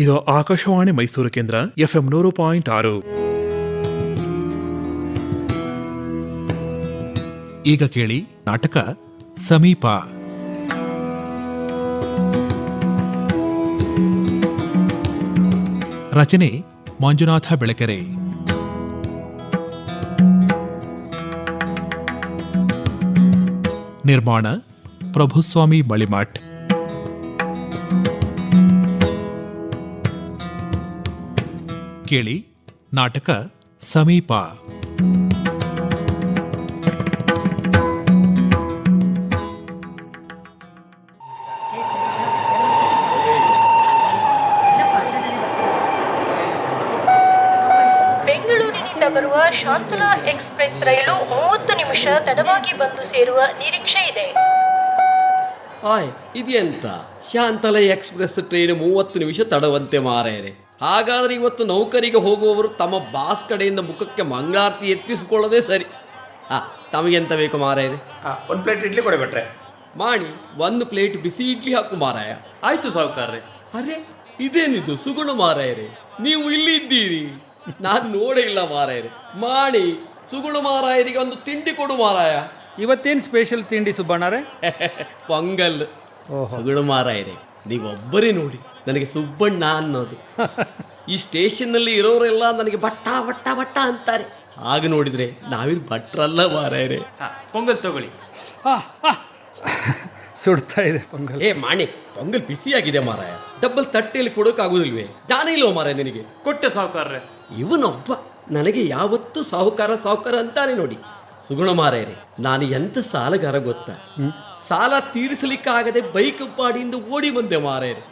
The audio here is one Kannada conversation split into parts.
ಇದು ಆಕಾಶವಾಣಿ ಮೈಸೂರು ಕೇಂದ್ರ ಎಫ್ಎಂ ನೂರು ಪಾಯಿಂಟ್ ಆರು. ಈಗ ಕೇಳಿ ನಾಟಕ ಸಮೀಪ. ರಚನೆ ಮಂಜುನಾಥ ಬೆಳಕೆರೆ. ನಿರ್ಮಾಣ ಪ್ರಭುಸ್ವಾಮಿ ಮಳಿಮಠ್ ಕೇಳಿ ನಾಟಕ ಸಮೀಪ. ಬೆಂಗಳೂರಿನಿಂದ ಬರುವ ಶಾಂತಲಾ ಎಕ್ಸ್ಪ್ರೆಸ್ ರೈಲು ಮೂವತ್ತು ನಿಮಿಷ ತಡವಾಗಿ ಬಂದು ಸೇರುವ ನಿರೀಕ್ಷೆ ಇದೆ. ಆಯ್ ಇದೆಂತ? ಶಾಂತಲಾ ಎಕ್ಸ್ಪ್ರೆಸ್ ಟ್ರೈನ್ ಮೂವತ್ತು ನಿಮಿಷ ತಡವಂತೆ ಮಾರಾಯರೆ ಹಾಗಾದ್ರೆ ಇವತ್ತು ನೌಕರಿಗೆ ಹೋಗುವವರು ತಮ್ಮ ಬಾಸ್ ಕಡೆಯಿಂದ ಮುಖಕ್ಕೆ ಮಂಗಳಾರತಿ ಎತ್ತಿಸಿಕೊಳ್ಳೋದೇ ಸರಿ. ಹಾ ತಮಗೆಂತ ಬೇಕು ಮಾರಾಯರೆ? ಒಂದು ಪ್ಲೇಟ್ ಇಡ್ಲಿ ಕೊಡಬೇಟ್ರೆ ಮಾಡಿ ಒಂದು ಪ್ಲೇಟ್ ಬಿಸಿ ಇಡ್ಲಿ ಹಾಕು ಮಾರಾಯ. ಆಯ್ತು ಸಾವುಕಾರ್ರೆ ಅರೆ ಇದೇನಿದು ಸುಗುಣ ಮಾರಾಯರೆ? ನೀವು ಇಲ್ಲಿ ಇದ್ದೀರಿ. ನಾನು ನೋಡೇ ಇಲ್ಲ ಮಾರಾಯರೆ. ಮಾಡಿ ಸುಗುಣ ಮಾರಾಯರಿಗೆ ಒಂದು ತಿಂಡಿ ಕೊಡು ಮಾರಾಯ. ಇವತ್ತೇನು ಸ್ಪೆಷಲ್ ತಿಂಡಿ ಸುಬ್ಬಣ್ಣರೇ? ಪೊಂಗಲ್. ಸುಗುಣ ಮಾರಾಯರೆ. ನೀವೊಬ್ಬರೇ ನೋಡಿ ನನಗೆ ಸುಬ್ಬಣ್ಣ ಅನ್ನೋದು. ಈ ಸ್ಟೇಷನ್ನಲ್ಲಿ ಇರೋರೆಲ್ಲ ನನಗೆ ಬಟ್ಟ ಬಟ್ಟ ಬಟ್ಟ ಅಂತಾರೆ. ಆಗ ನೋಡಿದ್ರೆ ನಾವಿಲ್ಲಿ ಭಟ್ರಲ್ಲ ಮಾರಾಯರೆ. ಪೊಂಗಲ್ ತಗೊಳ್ಳಿ. ಸುಡ್ತಾ ಇದೆ ಪೊಂಗಲ್. ಏ ಮಾಣಿ ಪೊಂಗಲ್ ಬಿಸಿಯಾಗಿದೆ ಮಾರಾಯ. ಡಬ್ಬಲ್ ತಟ್ಟೆಯಲ್ಲಿ ಕೊಡೋಕ್ಕಾಗೋದಿಲ್ವೇ? ನಾನೇ ಇಲ್ಲವೋ ಮಾರಾಯ ನಿನಗೆ? ಕೊಟ್ಟೆ ಸಾಹುಕಾರ ಇವನೊಬ್ಬ ನನಗೆ ಯಾವತ್ತೂ ಸಾಹುಕಾರ ಸಾಹುಕಾರ ಅಂತಾನೆ ನೋಡಿ. ಸುಗುಣ ಮಾರೇರಿ ನಾನು ಎಂತ ಸಾಲಗಾರ ಗೊತ್ತಾ? ಸಾಲ ತೀರಿಸಲಿಕ್ಕಾಗದೆ ಬೈಕ್ ಪಾಡಿಯಿಂದ ಓಡಿ ಬಂದೆ ಮಾರೇರಿ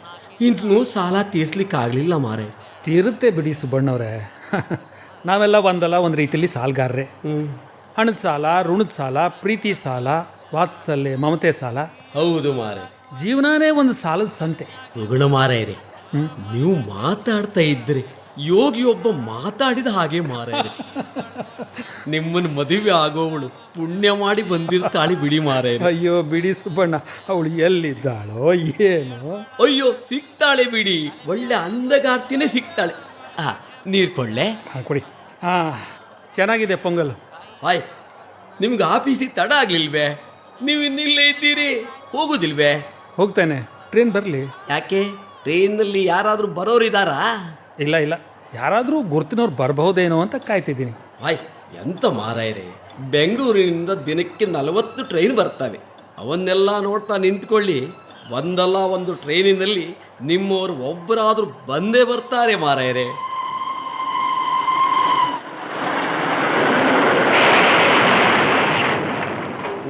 ಇನ್ನು ಸಾಲ ತೀರಿಸ್ಲಿಕ್ಕಾಗಲಿಲ್ಲ ಮಾರೇ ತೀರುತ್ತೆ ಬಿಡಿ ಸುಬ್ಬಣ್ಣವ್ರೆ. ನಾವೆಲ್ಲ ಒಂದಲ್ಲ ಒಂದು ರೀತಿಯಲ್ಲಿ ಸಾಲಗಾರರೇ. ಹಣದ ಸಾಲ ಋಣದ ಸಾಲ ಪ್ರೀತಿ ಸಾಲ ವಾತ್ಸಲ್ಯ ಮಮತೆ ಸಾಲ. ಹೌದು ಮಾರೇ ಜೀವನನೇ ಒಂದು ಸಾಲದ ಸಂತೆ. ಸುಗುಣ ಮಾರೇರಿ ನೀವು ಮಾತಾಡ್ತಾ ಇದ್ದರೆ. ಯೋಗಿಯೊಬ್ಬ ಮಾತಾಡಿದ ಹಾಗೆ ಮಾರ. ನಿಮ್ಮನ್ನು ಮದುವೆ ಆಗೋವಳು ಪುಣ್ಯ ಮಾಡಿ ಬಂದಿರ್ತಾಳೆ ಬಿಡಿ ಮಾರ. ಅಯ್ಯೋ ಬಿಡಿ ಸುಬ್ಬಣ್ಣ ಅವಳು ಎಲ್ಲಿದ್ದಾಳೋ ಏನು. ಅಯ್ಯೋ ಸಿಗ್ತಾಳೆ ಬಿಡಿ. ಒಳ್ಳೆ ಅಂದಗಾರ್ತಿನೇ ಸಿಗ್ತಾಳೆ. ಆ ನೀರು ಕೊಳ್ಳೆ? ಹಾಂ ಕೊಡಿ. ಹಾಂ ಚೆನ್ನಾಗಿದೆ ಪೊಂಗಲ್. ಹಾಯ್ ನಿಮ್ಗೆ ಆಫೀಸಿಗೆ ತಡ ಆಗ್ಲಿಲ್ವೇ? ನೀವು ಇನ್ನಿಲ್ಲೇ ಇದ್ದೀರಿ ಹೋಗೋದಿಲ್ವೇ? ಹೋಗ್ತಾನೆ. ಟ್ರೈನ್ ಬರಲಿ. ಯಾಕೆ? ಟ್ರೈನಲ್ಲಿ ಯಾರಾದರೂ ಬರೋರಿದ್ದಾರಾ ಇಲ್ಲ ಇಲ್ಲ. ಯಾರಾದರೂ ಗುರ್ತಿನವ್ರು ಬರಬಹುದೇನೋ ಅಂತ ಕಾಯ್ತಿದ್ದೀನಿ. ಹಾಯ್, ಎಂತ ಮಾರಾಯರೆ. ಬೆಂಗಳೂರಿನಿಂದ ದಿನಕ್ಕೆ ನಲವತ್ತು ಟ್ರೈನ್ ಬರ್ತವೆ. ಅವನ್ನೆಲ್ಲ ನೋಡ್ತಾ ನಿಂತ್ಕೊಳ್ಳಿ. ಒಂದಲ್ಲ ಒಂದು ಟ್ರೈನಿನಲ್ಲಿ ನಿಮ್ಮವರು ಒಬ್ಬರಾದರೂ ಬಂದೇ ಬರ್ತಾರೆ ಮಾರಾಯರೆ.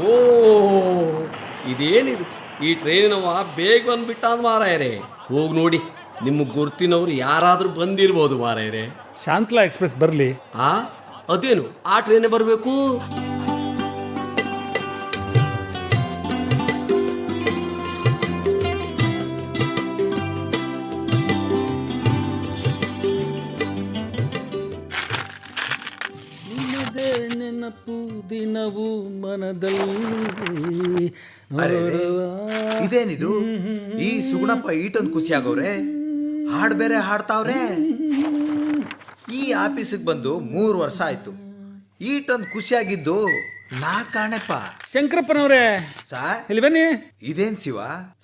ಓ, ಇದೇನಿದು? ಈ ಟ್ರೈನಿನವ ಬೇಗ ಬಂದ್ಬಿಟ್ಟ ಮಾರಾಯರೆ. ಹೋಗಿ ನೋಡಿ. ನಿಮ್ಮ ಗುರ್ತಿನವರು ಯಾರಾದರೂ ಬಂದಿರ್ಬೋದು ಮಾರಾಯರೆ ಶಾಂತಲಾ ಎಕ್ಸ್ಪ್ರೆಸ್ ಬರಲಿ. ಆ ಅದೇನು ಆ ಟ್ರೈನೇ ಬರಬೇಕು? ನೆನಪು ದಿನವು ಮನದಲ್ಲಿ. ಅರೆರೆ, ಇದೇನಿದು? ಈ ಸುಗುಣಪ್ಪ ಈಟನ್ ಖುಷಿ ಆಗವ್ರೆ ಹಾಡ್ ಬೇರೆ ಹಾಡ್ತಾವ್ರೆ. ಈ ಆಫೀಸಿಗೆ ಬಂದು ಮೂರು ವರ್ಷ ಆಯ್ತು. ಈಟೊಂದು ಖುಷಿಯಾಗಿದ್ದು ನಾ ಕಾಣೆಪ್ಪ. ಶಂಕರಪ್ಪನವ್ರೆ. ಸಾ? ಇಲ್ಲಿ ಬನ್ನಿ. ಇದೇನ್ ಶಿವ?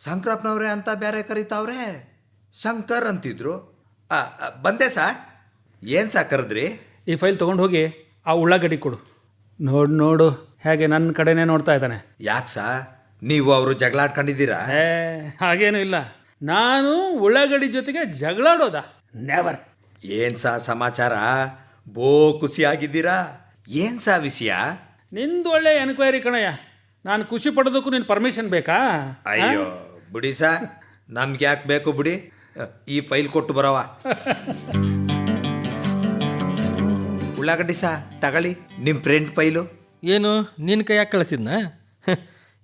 ಶಂಕರಪ್ಪನವ್ರೆ ಅಂತ ಬೇರೆ ಕರೀತಾವ್ರೆ? ಶಂಕರ್ ಅಂತಿದ್ರು. ಆ, ಆ, ಬಂದೆ ಸಾ? ಏನ್ ಸಾ ಕರೆದ್ರಿ? ಈ ಫೈಲ್ ತೊಗೊಂಡು ಹೋಗಿ ಆ ಉಳ್ಳಾಗಡ್ಡಿ ಕೊಡು. ನೋಡು ನೋಡು. ಹೇಗೆ ನನ್ನ ಕಡೆನೇ ನೋಡ್ತಾ ಇದ್ದಾನೆ. ಯಾಕೆ ಸಾ? ನೀವು ಅವರು ಜಗಳಾಡ್ಕೊಂಡಿದ್ದೀರಾ? ಏ ಹಾಗೇನೂ ಇಲ್ಲ. ನಾನು ಉಳ್ಳಾಗಡ್ಡಿ ಜೊತೆಗೆ ಜಗಳಾಡೋದ ನೆವರ್ ಏನ್ ಸಾ ಸಮಾಚಾರ? ಬೋ ಖುಷಿಯಾಗಿದ್ದೀರಾ ಏನ್ ಸಾ ವಿಷಯ? ನಿಂದು ಒಳ್ಳೆ ಎನ್ಕ್ವೈರಿ ಕಣಯ್ಯ. ನಾನು ಖುಷಿ ಪಡೋದಕ್ಕೂ ನಿನ್ನ ಪರ್ಮಿಷನ್ ಬೇಕಾ? ಅಯ್ಯೋ ಬಿಡಿ ಸಾ. ನಮ್ಗೆ ಯಾಕೆ ಬೇಕು ಬಿಡಿ? ಈ ಫೈಲ್ ಕೊಟ್ಟು ಬರವ ಉಳ್ಳಾಗಡ್ಡಿ ಸಾ ತಗೊಳ್ಳಿ. ನಿಮ್ಮ ಫ್ರೆಂಡ್ ಫೈಲು. ಏನು ನಿನ್ನ ಕೈಯಾಗ ಕಳಿಸಿದ್ನ?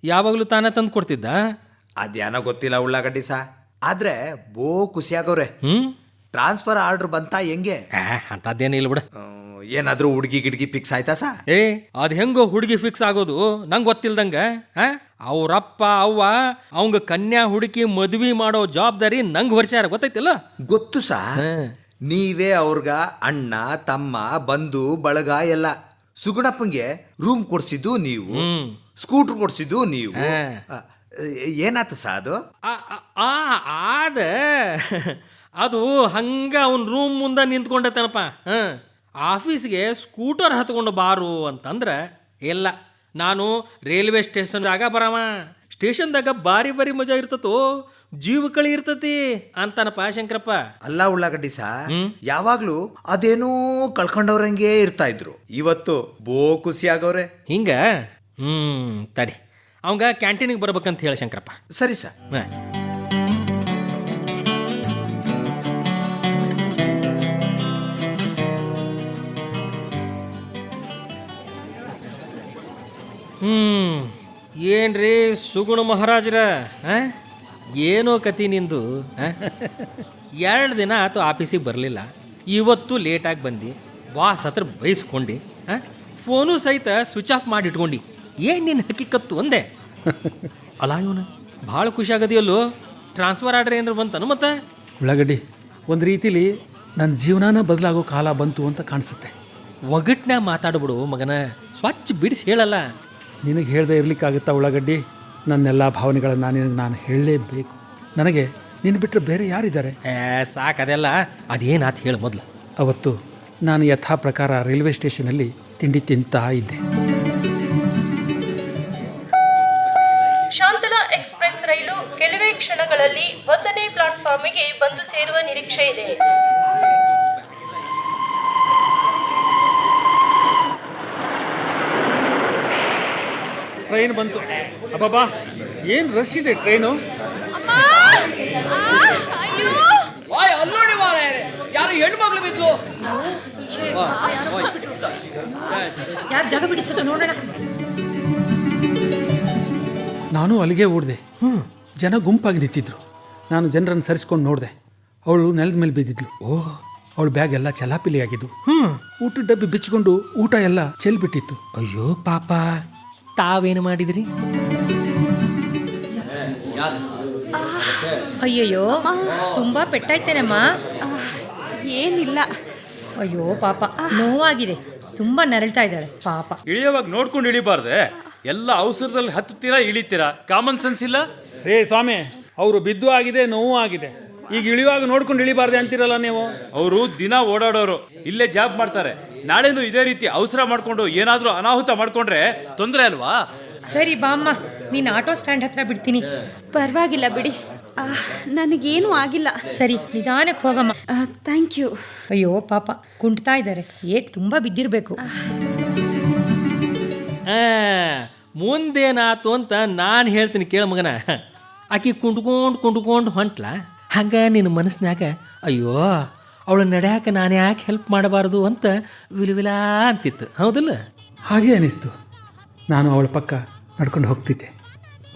ಯಾವಾಗಲೂ ತಾನೇ ತಂದು ಕೊಡ್ತಿದ್ದ? ಅದ್ಯಾನೋ ಗೊತ್ತಿಲ್ಲ ಉಳ್ಳಾಗಡ್ಡಿ ಸಾ. ಆದ್ರೆ ಬೋ ಖುಷಿಯಾಗವ್ರೆ. ಹ್ಞೂ ಟ್ರಾನ್ಸ್ಫರ್ ಆರ್ಡರ್ ಬಂತಾ ಹೆಂಗೆ? ಅಂತದ್ದೇನು ಇಲ್ಲ ಬಿಡು. ಹ್ಮ್, ಏನಾದ್ರೂ ಹುಡುಗಿ ಗಿಡ್ಗಿ ಫಿಕ್ಸ್ ಆಯ್ತಾ ಸಾ? ಏ ಅದ್ ಹೆಂಗೋ ಹುಡುಗಿ ಫಿಕ್ಸ್ ಆಗೋದು? ನಂಗೆ ಗೊತ್ತಿಲ್ದಂಗ ಅವ್ರಪ್ಪ ಅವ್ವ ಅವಂಗ ಕನ್ಯಾ ಹುಡುಕಿ ಮದ್ವಿ ಮಾಡೋ ಜವಾಬ್ದಾರಿ ನಂಗೆ ಹೊರ್ಸ್ಯಾರ ಗೊತ್ತೈತಿಲ್ಲ ಗೊತ್ತು ಸಾ. ನೀವೇ ಅವ್ರಗ ಅಣ್ಣ ತಮ್ಮ ಬಂಧು ಬಳಗ ಎಲ್ಲ ಸುಗುಣಪ್ಪಂಗೆ ರೂಮ್ ಕೊಡ್ಸಿದ್ದು ನೀವು. ಸ್ಕೂಟರ್ ಕೊಡ್ಸಿದ್ದು ನೀವು. ಏನಾಯ್ತು ಸಾ ಅದು? ಆದ ಅದು ಹಂಗ ಅವನ ರೂಮ್ ಮುಂದೆ ನಿಂತ್ಕೊಂಡತನಪ್ಪ. ಹಾಂ. ಆಫೀಸ್ಗೆ ಸ್ಕೂಟರ್ ಹತ್ಕೊಂಡು ಬಾರು ಅಂತಂದ್ರೆ ಇಲ್ಲ. ನಾನು ರೈಲ್ವೆ ಸ್ಟೇಷನ್ದಾಗ ಬರವ. ಸ್ಟೇಷನ್ದಾಗ ಬಾರಿ ಬಾರಿ ಮಜಾ ಇರ್ತತೋ. ಜೀವ ಕಳಿ ಇರ್ತತಿ ಅಂತಾನಪ್ಪ ಶಂಕರಪ್ಪ. ಅಲ್ಲ ಉಳ್ಳಾಗಡ್ಡಿ ಸಾ ಯಾವಾಗ್ಲೂ ಅದೇನೋ ಕಳ್ಕೊಂಡವ್ರಂಗೆ ಇರ್ತಾ ಇದ್ರು. ಇವತ್ತು ಬೋ ಖುಷಿ ಆಗವ್ರೆ ಹಿಂಗ? ಹ್ಮ್ ತಡಿ. ಅವಂಗ ಕ್ಯಾಂಟೀನಿಗೆ ಬರ್ಬೇಕಂತ ಹೇಳಿ ಶಂಕರಪ್ಪ. ಸರಿ ಸರ್. ಹಾಂ. ಹ್ಮ್. ಏನ್ರಿ ಸುಗುಣ ಮಹಾರಾಜರ? ಏನೋ ಕತಿ ನಿಂದು ಎರಡು ದಿನ ಆತು ಆಫೀಸಿಗೆ ಬರಲಿಲ್ಲ. ಇವತ್ತು ಲೇಟಾಗಿ ಬಂದು. ಬಾಸ್ ಹತ್ರ ಬೈಸ್ಕೊಂಡು ಫೋನು ಸಹಿತ ಸ್ವಿಚ್ ಆಫ್ ಮಾಡಿ ಇಟ್ಕೊಂಡು. ಏನು ನಿನ್ನ ಹಕ್ಕಿಕತ್ತು ಅಂದೆ? ಅಲ್ಲ ಇವನು ಭಾಳ ಖುಷಿ ಆಗದಿಯಲ್ಲೋ ಟ್ರಾನ್ಸ್ಫರ್ ಆರ್ಡ್ರ್ ಏನಾರು ಬಂತನು ಮತ್ತೆ ಉಳ್ಳಾಗಡ್ಡಿ ಒಂದು ರೀತಿಲಿ ನನ್ನ ಜೀವನಾನ ಬದಲಾಗೋ ಕಾಲ ಬಂತು ಅಂತ ಕಾಣಿಸುತ್ತೆ. ಒಗಟ್ನ್ಯಾಗ ಮಾತಾಡ್ಬಿಡು ಮಗನ ಸ್ವಚ್ಛ ಬಿಡಿಸಿ ಹೇಳಲ್ಲ. ನಿನಗೆ ಹೇಳ್ದೆ ಇರ್ಲಿಕ್ಕಾಗುತ್ತಾ ಉಳ್ಳಾಗಡ್ಡಿ? ನನ್ನೆಲ್ಲ ಭಾವನೆಗಳನ್ನು ನಿನಗೆ ನಾನು ಹೇಳಲೇಬೇಕು. ನನಗೆ ನಿನ್ನ ಬಿಟ್ಟರೆ ಬೇರೆ ಯಾರಿದ್ದಾರೆ? ಸಾಕು ಅದೆಲ್ಲ. ಅದೇನಾತು ಹೇಳು ಮೊದಲು. ಅವತ್ತು ನಾನು ಯಥಾ ಪ್ರಕಾರ ರೈಲ್ವೆ ಸ್ಟೇಷನಲ್ಲಿ ತಿಂಡಿ ತಿಂತಾ ಇದ್ದೆ. ಇದೆ ಟ್ರೈನ್ ಬಂತು. ಅಬ್ಬಬ್ಬಾ ಏನ್ ರಶ್ ಇದೆ ಟ್ರೈನು? ವಾಯ್ ಅಲ್ಲಿ ನೋಡಿ ಮಾರಾಯರೆ. ಯಾರು ಹೆಣ್ಮಕ್ಳು ಬಿದ್ಲು. ಯಾರು ಜಾಗ ಬಿಡಿಸೋದು ನೋಡೋಣ. ನಾನು ಅಲ್ಲಿಗೆ ಓಡಿದೆ. ಜನ ಗುಂಪಾಗಿ ನಿಂತಿದ್ರು. ನಾನು ಜನರನ್ನು ಸರಿಸ್ಕೊಂಡು ನೋಡಿದೆ. ಅವಳು ನೆಲದ ಮೇಲೆ ಬಿದ್ದಿದ್ಲು ಓ ಅವಳ ಬ್ಯಾಗ್ ಎಲ್ಲ ಚಲಾಪಿಲಿ ಆಗಿದ್ದು ಊಟದ ಡಬ್ಬಿ ಬಿಚ್ಚಿಕೊಂಡು ಊಟ ಎಲ್ಲ ಚೆಲ್ಬಿಟ್ಟಿತ್ತು. ಅಯ್ಯೋ ಪಾಪ. ತಾವೇನು ಮಾಡಿದ್ರಿ? ಅಯ್ಯಯ್ಯೋ ತುಂಬಾ ಪೆಟ್ಟಾಯ್ತೇನಮ್ಮ? ಏನಿಲ್ಲ. ಅಯ್ಯೋ ಪಾಪ. ನೋವಾಗಿದೆ. ತುಂಬಾ ನರಳ್ತಾ ಇದ್ದಾಳೆ ಪಾಪ. ಇಳಿಯೋವಾಗ ನೋಡ್ಕೊಂಡು ಇಳಿಬಾರ್ದೆ. ಎಲ್ಲ ಅವಸರದಲ್ಲಿ ಹತ್ತಿರ ಇಳಿತೀರಾ? ಕಾಮನ್ ಸೆನ್ಸ್ ಇಲ್ಲ? ರೇ ಸ್ವಾಮಿ ಅವರು ಬಿದ್ದು ಆಗಿದೆ ನೋವು ಆಗಿದೆ. ಈಗ ಇಳಿಯುವಾಗ ನೋಡ್ಕೊಂಡು ಇಳಿಬಾರ್ದೆ ಅಂತಿರಲ್ಲ ನೀವು? ಅವರು ದಿನ ಓಡಾಡೋರು ಇಲ್ಲೇ ಜಾಬ್ ಮಾಡ್ತಾರೆ. ನಾಳೆನೂ ಇದೇ ರೀತಿ ಅವಸರ ಮಾಡ್ಕೊಂಡು ಏನಾದರೂ ಅನಾಹುತ ಮಾಡ್ಕೊಂಡ್ರೆ ತೊಂದರೆ ಅಲ್ವಾ? ಸರಿ ಬಾಮ್ಮ ನೀನು ಆಟೋ ಸ್ಟ್ಯಾಂಡ್ ಹತ್ರ ಬಿಡ್ತೀನಿ. ಪರವಾಗಿಲ್ಲ ಬಿಡಿ. ಆ, ನನಗೇನೂ ಆಗಿಲ್ಲ. ಸರಿ ನಿಧಾನಕ್ಕೆ ಹೋಗಮ್ಮ. ಥ್ಯಾಂಕ್ ಯು ಅಯ್ಯೋ ಪಾಪ ಕುಂಟ್ತಾ ಇದ್ದಾರೆ. ಏಟ್ ತುಂಬ ಬಿದ್ದಿರಬೇಕು. ಆ, ಮುಂದೇನಾತು ಅಂತ ನಾನು ಹೇಳ್ತೀನಿ ಕೇಳ ಮಗನ. ಆಕಿ ಕುಂಡ್ಕೊಂಡು ಕುಂಡ್ಕೊಂಡು ಹೊಂಟ್ಲ? ಹಂಗ ನಿನ್ನ ಮನಸ್ಸಿನಾಗ ಅಯ್ಯೋ ಅವಳು ನಡೆಯಕ್ಕೆ ನಾನು ಯಾಕೆ ಹೆಲ್ಪ್ ಮಾಡಬಾರ್ದು ಅಂತ ವಿಲವಿಲ ಅಂತಿತ್ತು. ಹೌದಲ್ಲ? ಹಾಗೆ ಅನಿಸ್ತು. ನಾನು ಅವಳ ಪಕ್ಕ ನಡ್ಕೊಂಡು ಹೋಗ್ತಿದ್ದೆ.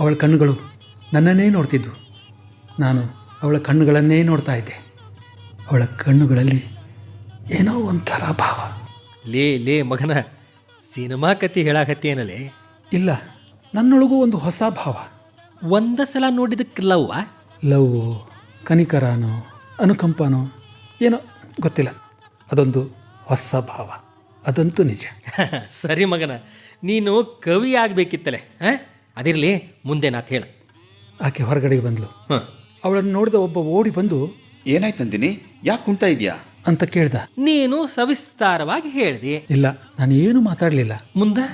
ಅವಳ ಕಣ್ಣುಗಳು ನನ್ನನ್ನೇ ನೋಡ್ತಿದ್ವು. ನಾನು ಅವಳ ಕಣ್ಣುಗಳನ್ನೇ ನೋಡ್ತಾ ಇದ್ದೆ. ಅವಳ ಕಣ್ಣುಗಳಲ್ಲಿ ಏನೋ ಒಂಥರ ಭಾವ. ಲೇ ಲೇ ಮಗನ ಸಿನಿಮಾ ಕತಿ ಹೇಳಾಕತ್ತೇನಲೇ ಇಲ್ಲ ನನ್ನೊಳಗೂ ಒಂದು ಹೊಸ ಭಾವ. ಒಂದ ಸಲ ನೋಡಿದಕ್ಕೆ ಲವ್ವಾ? ಲವ್ ಕನಿಕರನೋ ಅನುಕಂಪನೋ ಏನೋ ಗೊತ್ತಿಲ್ಲ. ಅದೊಂದು ಹೊಸ ಭಾವ. ಅದಂತೂ ನಿಜ. ಸರಿ ಮಗನ ನೀನು ಕವಿ ಆಗಬೇಕಿತ್ತಲೆ ಹಾಂ? ಅದಿರಲಿ ಮುಂದೇನಾತ್ ಹೇಳ. ಆಕೆ ಹೊರಗಡೆಗೆ ಬಂದಳು ಹಾಂ. ಅವಳನ್ನು ನೋಡಿದ ಒಬ್ಬ ಓಡಿ ಬಂದು ಏನಾಯ್ತು ನಂದಿನಿ? ಯಾಕೆ ಕುಣ್ತಾ ಇದೆಯಾ? ಅಂತ ಕೇಳ್ದ. ನೀನು ಸವಿಸ್ತಾರವಾಗಿ ಹೇಳಿದೆ. ಇಲ್ಲ ನಾನು ಏನು ಮಾತಾಡಲಿಲ್ಲ. ಮುಂದೆ?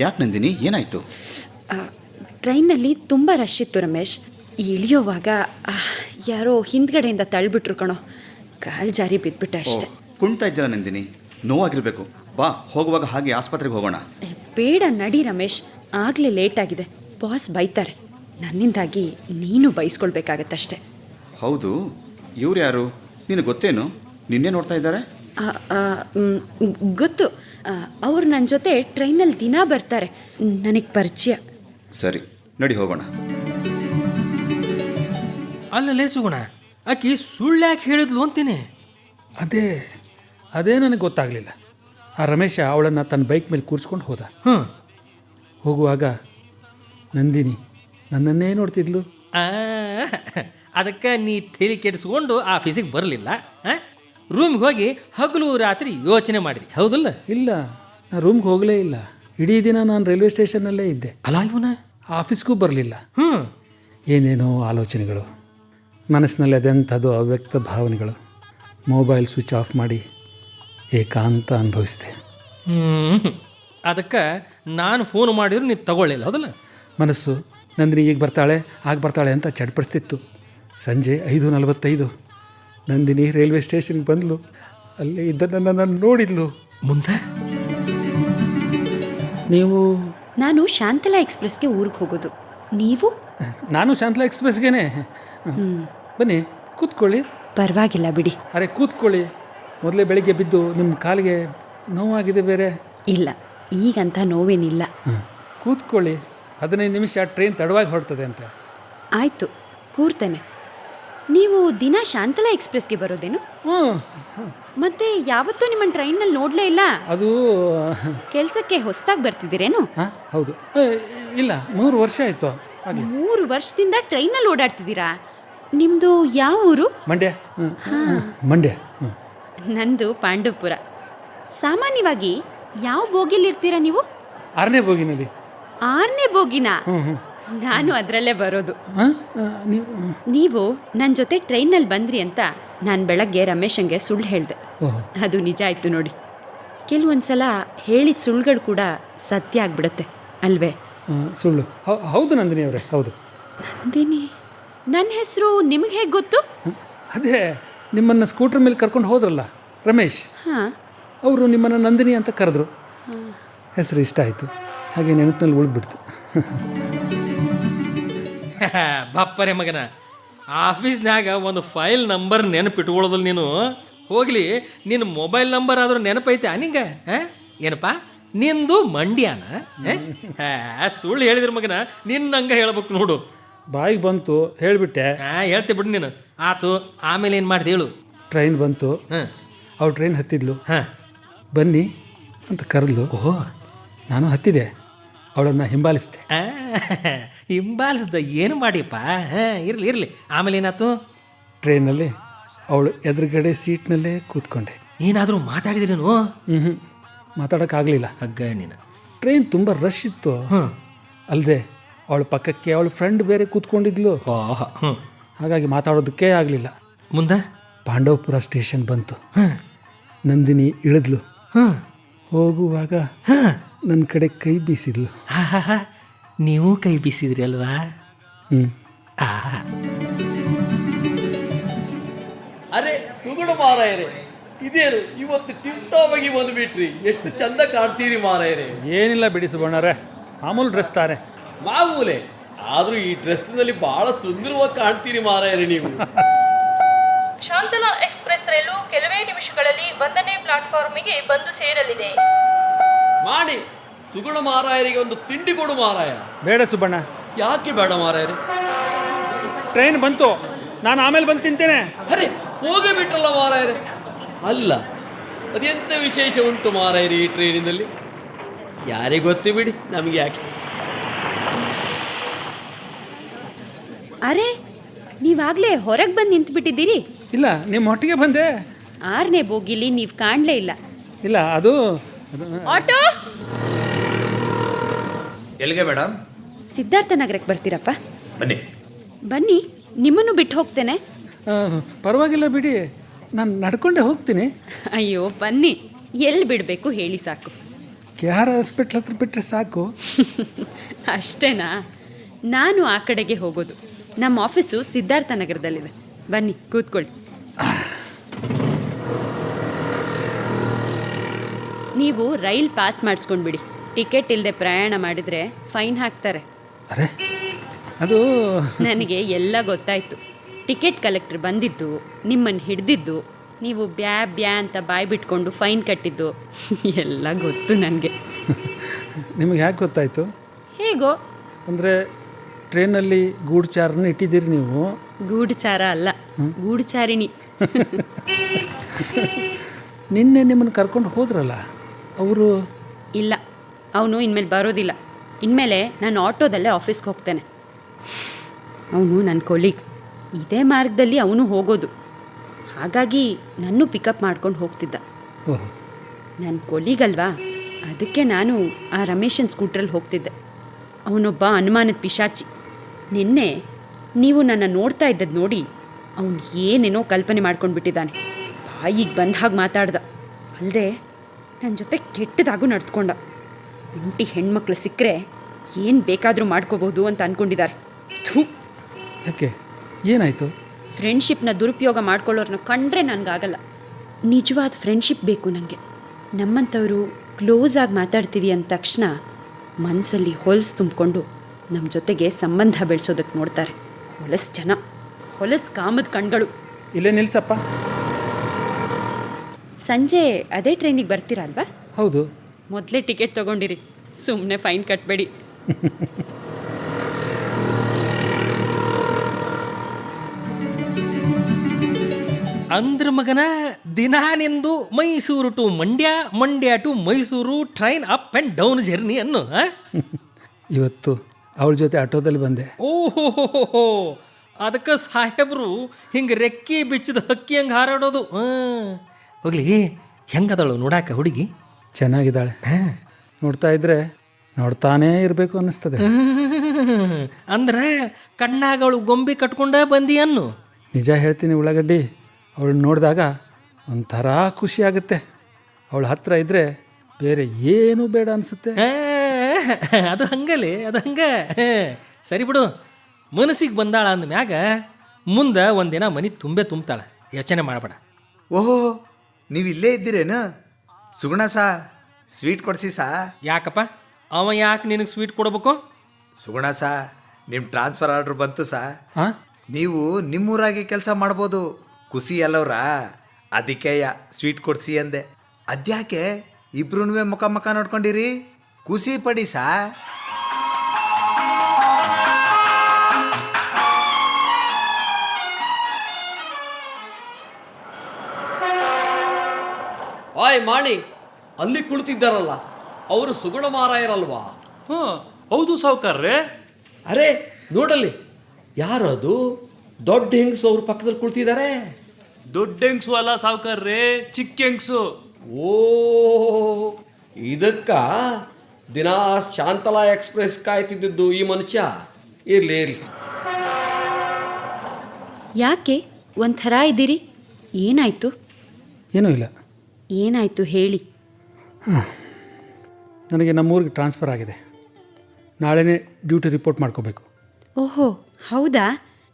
ಯಾಕೆ ನಂದಿನಿ? ಏನಾಯ್ತು? ಟ್ರೈನಲ್ಲಿ ತುಂಬ ರಶ್ ಇತ್ತು ರಮೇಶ್. ಇಳಿಯೋವಾಗ ಯಾರೋ ಹಿಂದ್ಗಡೆಯಿಂದ ತಳ್ಳಿಬಿಟ್ರು ಕಣೋ. ಕಾಲು ಜಾರಿ ಬಿದ್ದುಬಿಟ್ಟ ಅಷ್ಟೆ. ಕುಣ್ತಾ ಇದ್ದೀರಾ ನಂದಿನಿ? ನೋವಾಗಿರ್ಬೇಕು. ಬಾ ಹೋಗುವಾಗ ಹಾಗೆ ಆಸ್ಪತ್ರೆಗೆ ಹೋಗೋಣ. ಬೇಡ ನಡಿ ರಮೇಶ್ ಆಗಲೇ ಲೇಟ್ ಆಗಿದೆ ಬಾಸ್ ಬೈತಾರೆ. ನನ್ನಿಂದಾಗಿ ನೀನು ಬೈಸ್ಕೊಳ್ಬೇಕಾಗತ್ತಷ್ಟೆ. ಹೌದು. ಇವ್ರು ಯಾರು? ನಿನಗೆ ಗೊತ್ತೇನು? ನಿನ್ನೆ ನೋಡ್ತಾ ಇದ್ದಾರೆ? ಗೊತ್ತು. ಅವ್ರು ನನ್ನ ಜೊತೆ ಟ್ರೈನಲ್ಲಿ ದಿನ ಬರ್ತಾರೆ. ನನಗೆ ಪರಿಚಯ. ಸರಿ ನಡಿ ಹೋಗೋಣ. ಅಲ್ಲಲೇ ಸುಗುಣ ಆಕಿ ಸುಳ್ಳು ಯಾಕೆ ಹೇಳಿದ್ಲು ಅಂತೀನಿ. ಅದೇ ಅದೇ ನನಗೆ ಗೊತ್ತಾಗಲಿಲ್ಲ. ಆ ರಮೇಶ ಅವಳನ್ನು ತನ್ನ ಬೈಕ್ ಮೇಲೆ ಕೂರಿಸ್ಕೊಂಡು ಹೋದ. ಹ್ಞೂ ಹೋಗುವಾಗ ನಂದಿನಿ ನನ್ನನ್ನೇ ನೋಡ್ತಿದ್ಲು. ಅದಕ್ಕೆ ನೀ ತಲೆ ಕೆಡಿಸ್ಕೊಂಡು ಆಫೀಸಿಗೆ ಬರಲಿಲ್ಲ ರೂಮ್ಗೆ ಹೋಗಿ ಹಗಲು ರಾತ್ರಿ ಯೋಚನೆ ಮಾಡಿದೆ ಹೌದಲ್ಲ? ಇಲ್ಲ ನಾನು ರೂಮ್ಗೆ ಹೋಗಲೇ ಇಲ್ಲ. ಇಡೀ ದಿನ ನಾನು ರೈಲ್ವೆ ಸ್ಟೇಷನ್ನಲ್ಲೇ ಇದ್ದೆ. ಅಲ್ಲ ಇವನ? ಆಫೀಸ್ಗೂ ಬರಲಿಲ್ಲ. ಹ್ಞೂ ಏನೇನೋ ಆಲೋಚನೆಗಳು. ಮನಸ್ಸಿನಲ್ಲಿ ಅದೆಂಥದ್ದು ಅವ್ಯಕ್ತ ಭಾವನೆಗಳು ಮೊಬೈಲ್ ಸ್ವಿಚ್ ಆಫ್ ಮಾಡಿ ಏಕಾಂತ ಅನುಭವಿಸಿದೆ. ಅದಕ್ಕೆ ನಾನು ಫೋನ್ ಮಾಡಿದ್ರು ನೀನು ತಗೊಳ್ಳಿಲ್ಲ ಹೌದಲ್ಲ? ಮನಸ್ಸು ನಂದಿನಿ ಈಗ ಬರ್ತಾಳೆ ಆಗ ಬರ್ತಾಳೆ ಅಂತ ಚಡ್ಪಡಿಸ್ತಿತ್ತು ಸಂಜೆ ಐದು ನಲವತ್ತೈದು. ನಂದಿನಿ ರೈಲ್ವೆ ಸ್ಟೇಷನ್ಗೆ ಬಂದಳು ಅಲ್ಲಿ ಇದ್ದನ್ನು ನನ್ನನ್ನು ನೋಡಿದ್ಲು. ಮುಂದೆ? ನೀವು? ನಾನು ಶಾಂತಲಾ ಎಕ್ಸ್ಪ್ರೆಸ್ಗೆ ಊರಿಗೆ ಹೋಗೋದು. ನೀವು? ನಾನು ಶಾಂತಲಾ ಎಕ್ಸ್ಪ್ರೆಸ್ಗೇನೆ ಬನ್ನಿ ಕೂತ್ಕೊಳ್ಳಿ. ಪರವಾಗಿಲ್ಲ ಬಿಡಿ. ಅರೆ ಕೂತ್ಕೊಳ್ಳಿ. ಮೊದಲೇ ಬೆಳಿಗ್ಗೆ ಬಿದ್ದು ನಿಮ್ಮ ಕಾಲಿಗೆ ನೋವಾಗಿದೆ ಬೇರೆ. ಇಲ್ಲ ಈಗಂತ ನೋವೇನಿಲ್ಲ. ಕೂತ್ಕೊಳ್ಳಿ. ಹದಿನೈದು ನಿಮಿಷ ಟ್ರೈನ್ ತಡವಾಗಿ ಹೊರಡ್ತದೆ ಅಂತ. ಆಯಿತು ಕೂರ್ತೇನೆ. ನೀವು ದಿನ ಶಾಂತಲಾ ಎಕ್ಸ್ಪ್ರೆಸ್ಗೆ ಬರೋದೇನು? ಹ್ಞೂ ಮತ್ತೆ ಯಾವತ್ತೂ ನಿಮ್ಮನ್ನು ಟ್ರೈನಲ್ಲಿ ನೋಡಲೇ ಇಲ್ಲ? ಅದು ಕೆಲಸಕ್ಕೆ ಹೊಸದಾಗಿ ಬರ್ತಿದ್ದೀರೇನು? ಹಾಂ ಹೌದು. ಏ, ಇಲ್ಲ ಮೂರು ವರ್ಷ ಆಯಿತು. ಆಗಲಿ. ಮೂರು ವರ್ಷದಿಂದ ಟ್ರೈನಲ್ಲಿ ಓಡಾಡ್ತಿದ್ದೀರಾ? ನಿಮ್ಮದು ಯಾವ ಊರು? ಮಂಡ್ಯ. ಮಂಡ್ಯ. ನಂದು ಪಾಂಡವಪುರ. ಸಾಮಾನ್ಯವಾಗಿ ಯಾವ ಬೋಗಿಲಿರ್ತೀರಾ ನೀವು? ಆರನೇ ಬೋಗಿನಲ್ಲಿ. ಆರನೇ ಬೋಗಿನ? ನಾನು ಅದರಲ್ಲೇ ಬರೋದು. ನೀವು? ನನ್ನ ಜೊತೆ ಟ್ರೈನಲ್ಲಿ ಬಂದ್ರಿ ಅಂತ ನಾನು ಬೆಳಗ್ಗೆ ರಮೇಶಂಗೆ ಸುಳ್ಳು ಹೇಳಿದೆ. ಅದು ನಿಜ ಆಯಿತು ನೋಡಿ. ಕೆಲವೊಂದು ಸಲ ಹೇಳಿದ ಸುಳ್ಳುಗಳು ಕೂಡ ಸತ್ಯ ಆಗ್ಬಿಡುತ್ತೆ ಅಲ್ವೇ? ಸುಳ್ಳು. ಹೌದು ನಂದಿನಿ ಅವರೇ ಹೌದು. ನಂದಿನಿ? ನನ್ನ ಹೆಸರು ನಿಮಗೆ ಹೇಗೆ ಗೊತ್ತು? ಅದೇ ನಿಮ್ಮನ್ನು ಸ್ಕೂಟರ್ ಮೇಲೆ ಕರ್ಕೊಂಡು ಹೋದ್ರಲ್ಲ ರಮೇಶ್. ಹಾಂ. ಅವರು ನಿಮ್ಮನ್ನು ನಂದಿನಿ ಅಂತ ಕರೆದ್ರು. ಹೆಸರು ಇಷ್ಟ ಆಯಿತು. ಹಾಗೆ ನೆನಪಿನಲ್ಲಿ ಉಳಿದ್ಬಿಡ್ತು. ಬಪ್ಪರೆ ಮಗನ ಆಫೀಸ್ನಾಗ ಒಂದು ಫೈಲ್ ನಂಬರ್ ನೆನಪಿಟ್ಕೊಳ್ಳೋದಲ್ಲ ನೀನು. ಹೋಗಲಿ ನಿನ್ನ ಮೊಬೈಲ್ ನಂಬರ್ ಆದರೂ ನೆನಪೈತೆ ನಿಂಗೆ ಹಾಂ? ಏನಪ್ಪ? ನಿಂದು ಮಂಡ್ಯಾನ ಸುಳ್ಳು ಹೇಳಿದ್ರ ಮಗನ ನಿನ್ನಂಗೆ ಹೇಳ್ಬೇಕು ನೋಡು. ಬಾಯಿಗೆ ಬಂತು ಹೇಳಿಬಿಟ್ಟೆ ಆ ಹೇಳ್ತಿ ಬಿಡು ನೀನು. ಆತು ಆಮೇಲೆ ಏನು ಮಾಡಿದೆ ಹೇಳು. ಟ್ರೈನ್ ಬಂತು. ಹಾಂ. ಅವಳು ಟ್ರೈನ್ ಹತ್ತಿದ್ಲು. ಹಾಂ. ಬನ್ನಿ ಅಂತ ಕರೆದ್ಲು. ಓಹೋ. ನಾನು ಹತ್ತಿದೆ. ಅವಳನ್ನು ಹಿಂಬಾಲಿಸಿದೆ. ಆ, ಹಿಂಬಾಲಿಸ್ದ ಏನು ಮಾಡಿಯಪ್ಪ? ಹಾಂ ಇರಲಿ ಇರಲಿ. ಆಮೇಲೆ ಏನಾಯ್ತು ಟ್ರೈನಲ್ಲಿ ಅವಳು ಎದುರುಗಡೆ ಸೀಟ್ನಲ್ಲೇ ಕೂತ್ಕೊಂಡೆ. ಏನಾದರೂ ಮಾತಾಡಿದ್ರೇನು ಹ್ಞೂ ಹ್ಞೂ ಮಾತಾಡೋಕ್ಕಾಗಲಿಲ್ಲ. ಹಗ್ಗ ನೀನು. ಟ್ರೈನ್ ತುಂಬ ರಶ್ ಇತ್ತು. ಹ್ಞೂ ಅಲ್ಲದೆ ಅವಳ ಪಕ್ಕಕ್ಕೆ ಅವಳ ಫ್ರೆಂಡ್ ಬೇರೆ ಕೂತ್ಕೊಂಡಿದ್ಲು. ಹ್ಞೂ ಹಾಗಾಗಿ ಮಾತಾಡೋದಕ್ಕೆ ಆಗಲಿಲ್ಲ. ಮುಂದೆ? ಪಾಂಡವಪುರ ಸ್ಟೇಷನ್ ಬಂತು. ಹಾಂ. ನಂದಿನಿ ಇಳಿದ್ಲು. ಹಾಂ. ಹೋಗುವಾಗ ಹಾಂ. ನನ್ನ ಕಡೆ ಕೈ ಬೀಸಿದ್ಲು. ಹಾ ಹಾ ಹಾ. ನೀವು ಕೈ ಬೀಸಿದ್ರಿ ಅಲ್ವಾ? ಹ್ಞೂ ಅರೆ ಸುಗುಣ ಮಾರಾಯರೆ ಇದೇನು? ಇವತ್ತು ಟಿಪ್ ಟಾಪ್ ಆಗಿ ಬಂದ್ಬಿಟ್ರಿ. ಎಷ್ಟು ಚಂದ ಕಾಣ್ತೀರಿ ಮಾರಾಯರೆ. ಏನಿಲ್ಲ ಬಿಡಿ ಸುಬಣ್ಣರೇ ಮಾಮೂಲು ಡ್ರೆಸ್ ತಾನೆ. ಮಾಮೂಲೆ. ಆದ್ರೂ ಈ ಡ್ರೆಸ್ನಲ್ಲಿ ಬಹಳ ಸುಂದರವಾಗಿ ಕಾಣ್ತೀರಿ ಮಾರಾಯರೆ ನೀವು. ಶಾಂತಲಾ ಎಕ್ಸ್ಪ್ರೆಸ್ ರೈಲು ಕೆಲವೇ ನಿಮಿಷಗಳಲ್ಲಿ ಒಂದನೇ ಪ್ಲಾಟ್ಫಾರ್ಮಿಗೆ ಬಂದು ಸೇರಲಿದೆ. ಮಾಡಿ. ಸುಗುಣ ಮಾರಾಯರಿಗೆ ಒಂದು ತಿಂಡಿ ಕೊಡು ಮಾರಾಯ. ಬೇಡ ಸುಬ್ಬಣ್ಣ. ಯಾಕೆ ಬೇಡ ಮಾರಾಯರಿ? ಟ್ರೈನ್ ಬಂತು. ನಾನು ಆಮೇಲೆ ಬಂದು ತಿಂತೇನೆ. ಅರೆ ಹೋಗೇ ಬಿಟ್ರಲ್ಲ ಮಾರಾಯರೆ. ಅಲ್ಲ ಅದೆಂತ ವಿಶೇಷ ಉಂಟು ಮಾರಾಯರಿ ಈ ಟ್ರೈನಿನಲ್ಲಿ. ಯಾರಿಗೆ ಗೊತ್ತು ಬಿಡಿ ನಮಗೆ ಯಾಕೆ? ಅರೆ ನೀವಾಗಲೇ ಹೊರಗೆ ಬಂದು ನಿಂತ್ಬಿಟ್ಟಿದ್ದೀರಿ? ಇಲ್ಲ ನಿಮ್ಮ ಹೊಟ್ಟಿಗೆ ಬಂದೆ. ಆರನೇ ಬೋಗಿಲಿ ನೀವು ಕಾಣಲೇ ಇಲ್ಲ. ಇಲ್ಲ ಅದು ಆಟೋ! ಎಲ್ಲಿಗೆ ಮೇಡಮ್? ಸಿದ್ಧಾರ್ಥ ನಗರಕ್ಕೆ ಬರ್ತೀರಪ್ಪ. ಬನ್ನಿ. ಬನ್ನಿ ನಿಮ್ಮನ್ನು ಬಿಟ್ಟು ಹೋಗ್ತೇನೆ. ಆ, ಪರವಾಗಿಲ್ಲ ಬಿಡಿ ನಾನು ನಡ್ಕೊಂಡೇ ಹೋಗ್ತೀನಿ. ಅಯ್ಯೋ ಬನ್ನಿ ಎಲ್ಲಿ ಬಿಡಬೇಕು ಹೇಳಿ ಸಾಕು. ಕೆ ಆರ್ ಹಾಸ್ಪಿಟ್ಲ್ ಹತ್ರ ಬಿಟ್ಟರೆ ಸಾಕು. ಅಷ್ಟೇನಾ? ನಾನು ಆ ಕಡೆಗೆ ಹೋಗೋದು. ನಮ್ಮ ಆಫೀಸು ಸಿದ್ಧಾರ್ಥ ನಗರದಲ್ಲಿದೆ. ಬನ್ನಿ ಕೂತ್ಕೊಳ್ಳಿ. ನೀವು ರೈಲ್ ಪಾಸ್ ಮಾಡಿಸ್ಕೊಂಡ್ಬಿಡಿ. ಟಿಕೆಟ್ ಇಲ್ಲದೆ ಪ್ರಯಾಣ ಮಾಡಿದರೆ ಫೈನ್ ಹಾಕ್ತಾರೆ. ಅರೆ ಅದು ನನಗೆ ಎಲ್ಲ ಗೊತ್ತಾಯಿತು. ಟಿಕೆಟ್ ಕಲೆಕ್ಟರ್ ಬಂದಿದ್ದು ನಿಮ್ಮನ್ನು ಹಿಡ್ದಿದ್ದು ನೀವು ಬ್ಯಾ ಬ್ಯಾ ಅಂತ ಬಾಯಿ ಬಿಟ್ಕೊಂಡು ಫೈನ್ ಕಟ್ಟಿದ್ದು. ಎಲ್ಲ ಗೊತ್ತು ನನಗೆ. ನಿಮಗೆ ಯಾಕೆ ಗೊತ್ತಾಯಿತು? ಹೇಗೋ? ಅಂದರೆ ಟ್ರೈನಲ್ಲಿ ಗೂಢಚಾರನ ಇಟ್ಟಿದ್ದೀರಿ ನೀವು? ಗೂಢಚಾರ ಅಲ್ಲ ಗೂಢಚಾರಿಣಿ ನಿನ್ನೆ ನಿಮ್ಮನ್ನು ಕರ್ಕೊಂಡು ಹೋದ್ರಲ್ಲ ಅವರು? ಇಲ್ಲ ಅವನು ಇನ್ಮೇಲೆ ಬರೋದಿಲ್ಲ. ಇನ್ಮೇಲೆ ನಾನು ಆಟೋದಲ್ಲೇ ಆಫೀಸ್ಗೆ ಹೋಗ್ತೇನೆ. ಅವನು ನನ್ನ ಕೊಲೀಗ್ ಇದೇ ಮಾರ್ಗದಲ್ಲಿ ಅವನು ಹೋಗೋದು. ಹಾಗಾಗಿ ನನ್ನ ಪಿಕಪ್ ಮಾಡ್ಕೊಂಡು ಹೋಗ್ತಿದ್ದ. ನನ್ನ ಕೊಲೀಗ್ ಅಲ್ವಾ? ಅದಕ್ಕೆ ನಾನು ಆ ರಮೇಶನ್ ಸ್ಕೂಟ್ರಲ್ಲಿ ಹೋಗ್ತಿದ್ದೆ. ಅವನೊಬ್ಬ ಅನುಮಾನದ ಪಿಶಾಚಿ. ನಿನ್ನೆ ನೀವು ನನ್ನ ನೋಡ್ತಾ ಇದ್ದದ್ದು ನೋಡಿ ಅವನು ಏನೇನೋ ಕಲ್ಪನೆ ಮಾಡ್ಕೊಂಡು ಬಿಟ್ಟಿದ್ದಾನೆ. ಬಾಯಿಗೆ ಬಂದ ಹಾಗೆ ಮಾತಾಡ್ದ. ಅಲ್ಲದೆ ನನ್ನ ಜೊತೆ ಕೆಟ್ಟದಾಗೂ ನಡ್ದ್ಕೊಂಡ ಇಂಟಿ ಹೆಣ್ಮಕ್ಳು ಸಿಕ್ಕರೆ ಏನು ಬೇಕಾದರೂ ಮಾಡ್ಕೋಬಹುದು ಅಂತ ಅಂದ್ಕೊಂಡಿದ್ದಾರೆ ಥೂ! ಯಾಕೆ? ಏನಾಯಿತು? ಫ್ರೆಂಡ್ಶಿಪ್ನ ದುರುಪಯೋಗ ಮಾಡ್ಕೊಳ್ಳೋರನ್ನ ಕಂಡ್ರೆ ನನಗಾಗಲ್ಲ. ನಿಜವಾದ ಫ್ರೆಂಡ್ಶಿಪ್ ಬೇಕು ನನಗೆ ನಮ್ಮಂಥವರು ಕ್ಲೋಸ್ ಆಗಿ ಮಾತಾಡ್ತೀವಿ ಅಂದ ತಕ್ಷಣ ಮನಸ್ಸಲ್ಲಿ ಹೊಲಸು ತುಂಬಿಕೊಂಡು ನಮ್ಮ ಜೊತೆಗೆ ಸಂಬಂಧ ಬೆಳೆಸೋದಕ್ಕೆ ನೋಡ್ತಾರೆ. ಹೊಲಸ್ ಜನ. ಹೊಲಸ್ ಕಾಮದ ಕಣ್ಗಳು. ಇಲ್ಲೇ ನಿಲ್ಸಪ್ಪ. ಸಂಜೆ ಅದೇ ಟ್ರೈನಿಗೆ ಬರ್ತೀರಾ ಅಲ್ವಾ? ಹೌದು. ಮೊದಲೇ ಟಿಕೆಟ್ ತೊಗೊಂಡಿರಿ. ಸುಮ್ಮನೆ ಫೈನ್ ಕಟ್ಟಬೇಡಿ ಅಂದ್ರ ಮಗನ ದಿನ ನಿಂದು Mysuru to Mandya Mandya to Mysuru train up and down journey ಅನ್ನು? ಇವತ್ತು ಅವಳ ಜೊತೆ ಆಟೋದಲ್ಲಿ ಬಂದೆ. ಓಹೋ ಅದಕ್ಕೆ ಸಾಹೇಬರು ಹಿಂಗೆ ರೆಕ್ಕಿ ಬಿಚ್ಚಿದ ಹಕ್ಕಿ ಹಂಗೆ ಹಾರಾಡೋದು. ಹೋಗಲಿ ಹೋಗ್ಲಿ ಹೆಂಗದಳು ನೋಡಾಕ ಹುಡುಗಿ? ಚೆನ್ನಾಗಿದ್ದಾಳೆ. ನೋಡ್ತಾ ಇದ್ರೆ ನೋಡ್ತಾನೇ ಇರಬೇಕು ಅನ್ನಿಸ್ತದೆ. ಅಂದರೆ ಕಣ್ಣಾಗಳು ಗೊಂಬೆ ಕಟ್ಕೊಂಡ ಬಂದಿ ಅನ್ನು ನಿಜ ಹೇಳ್ತೀನಿ ಉಳ್ಳಾಗಡ್ಡಿ ಅವಳು ನೋಡಿದಾಗ ಒಂಥರ ಖುಷಿ ಆಗುತ್ತೆ. ಅವಳ ಹತ್ರ ಇದ್ದರೆ ಬೇರೆ ಏನೂ ಬೇಡ ಅನಿಸುತ್ತೆ. ಅದು ಹಂಗಲಿ ಅದು ಹಂಗೆ. ಸರಿ ಬಿಡು. ಮನಸ್ಸಿಗೆ ಬಂದಾಳ ಅಂದ ಮ್ಯಾಗ ಮುಂದೆ ಒಂದಿನ ಮನೆ ತುಂಬೆ ತುಂಬ್ತಾಳೆ. ಯೋಚನೆ ಮಾಡಬೇಡ. ಓಹೋ ನೀವು ಇಲ್ಲೇ ಇದ್ದೀರೇನು? ಸುಗುಣ ಸಾ ಸ್ವೀಟ್ ಕೊಡಿಸಿ ಸಾ. ಯಾಕಪ್ಪ? ಅವ ಯಾಕೆ ನಿನಗೆ ಸ್ವೀಟ್ ಕೊಡಬೇಕು? ಸುಗುಣ ಸಾ ನಿಮ್ಮ ಟ್ರಾನ್ಸ್ಫರ್ ಆರ್ಡ್ರ್ ಬಂತು ಸಾ. ಹಾಂ ನೀವು ನಿಮ್ಮೂರಾಗೆ ಕೆಲಸ ಮಾಡ್ಬೋದು. ಖುಷಿ ಅಲ್ಲವ್ರ. ಅದಕ್ಕೆ ಸ್ವೀಟ್ ಕೊಡಿಸಿ ಅಂದೆ. ಅದ್ಯಾಕೆ ಇಬ್ರು ಮುಖ ಮುಖ ನೋಡ್ಕೊಂಡಿರಿ? ಖುಷಿ ಪಡಿಸ ಸಾ. ಆಯ್ ಮಾಣಿ ಅಲ್ಲಿ ಕುಳಿತಿದ್ದಾರಲ್ಲ ಅವರು ಸುಗುಣ ಮಾರಾಯರಲ್ವಾ? ಹ್ಞೂ ಹೌದು ಸಾವುಕಾರ್ರೆ. ಅರೆ ನೋಡಲ್ಲಿ ಯಾರದು ದೊಡ್ಡ ಹೆಂಗ್ಸು ಅವ್ರ ಪಕ್ಕದಲ್ಲಿ ಕುಳಿತಿದ್ದಾರೆ? ದೊಡ್ಡ ಹೆಂಗ್ಸು ಅಲ್ಲ ಸಾವುಕಾರ್ರೆ ಚಿಕ್ಕ ಹೆಂಗ್ಸು. ಓ ಇದಕ್ಕ? ದಿನ ಶಾಂತಲಾ ಎಕ್ಸ್ಪ್ರೆಸ್ ಕಾಯ್ತಿದ್ದದ್ದು ಈ ಮನುಷ್ಯ ಇರ್ಲಿ ಇರ್ಲಿ. ಯಾಕೆ? ಒಂಥರ ಇದ್ದೀರಿ? ಏನಾಯ್ತು? ಏನೂ ಇಲ್ಲ. ಏನಾಯ್ತು ಹೇಳಿ. ನನಗೆ ನಮ್ಮೂರಿಗೆ ಟ್ರಾನ್ಸ್ಫರ್ ಆಗಿದೆ. ನಾಳೆನೇ ಡ್ಯೂಟಿ ರಿಪೋರ್ಟ್ ಮಾಡ್ಕೋಬೇಕು. ಓಹೋ ಹೌದಾ?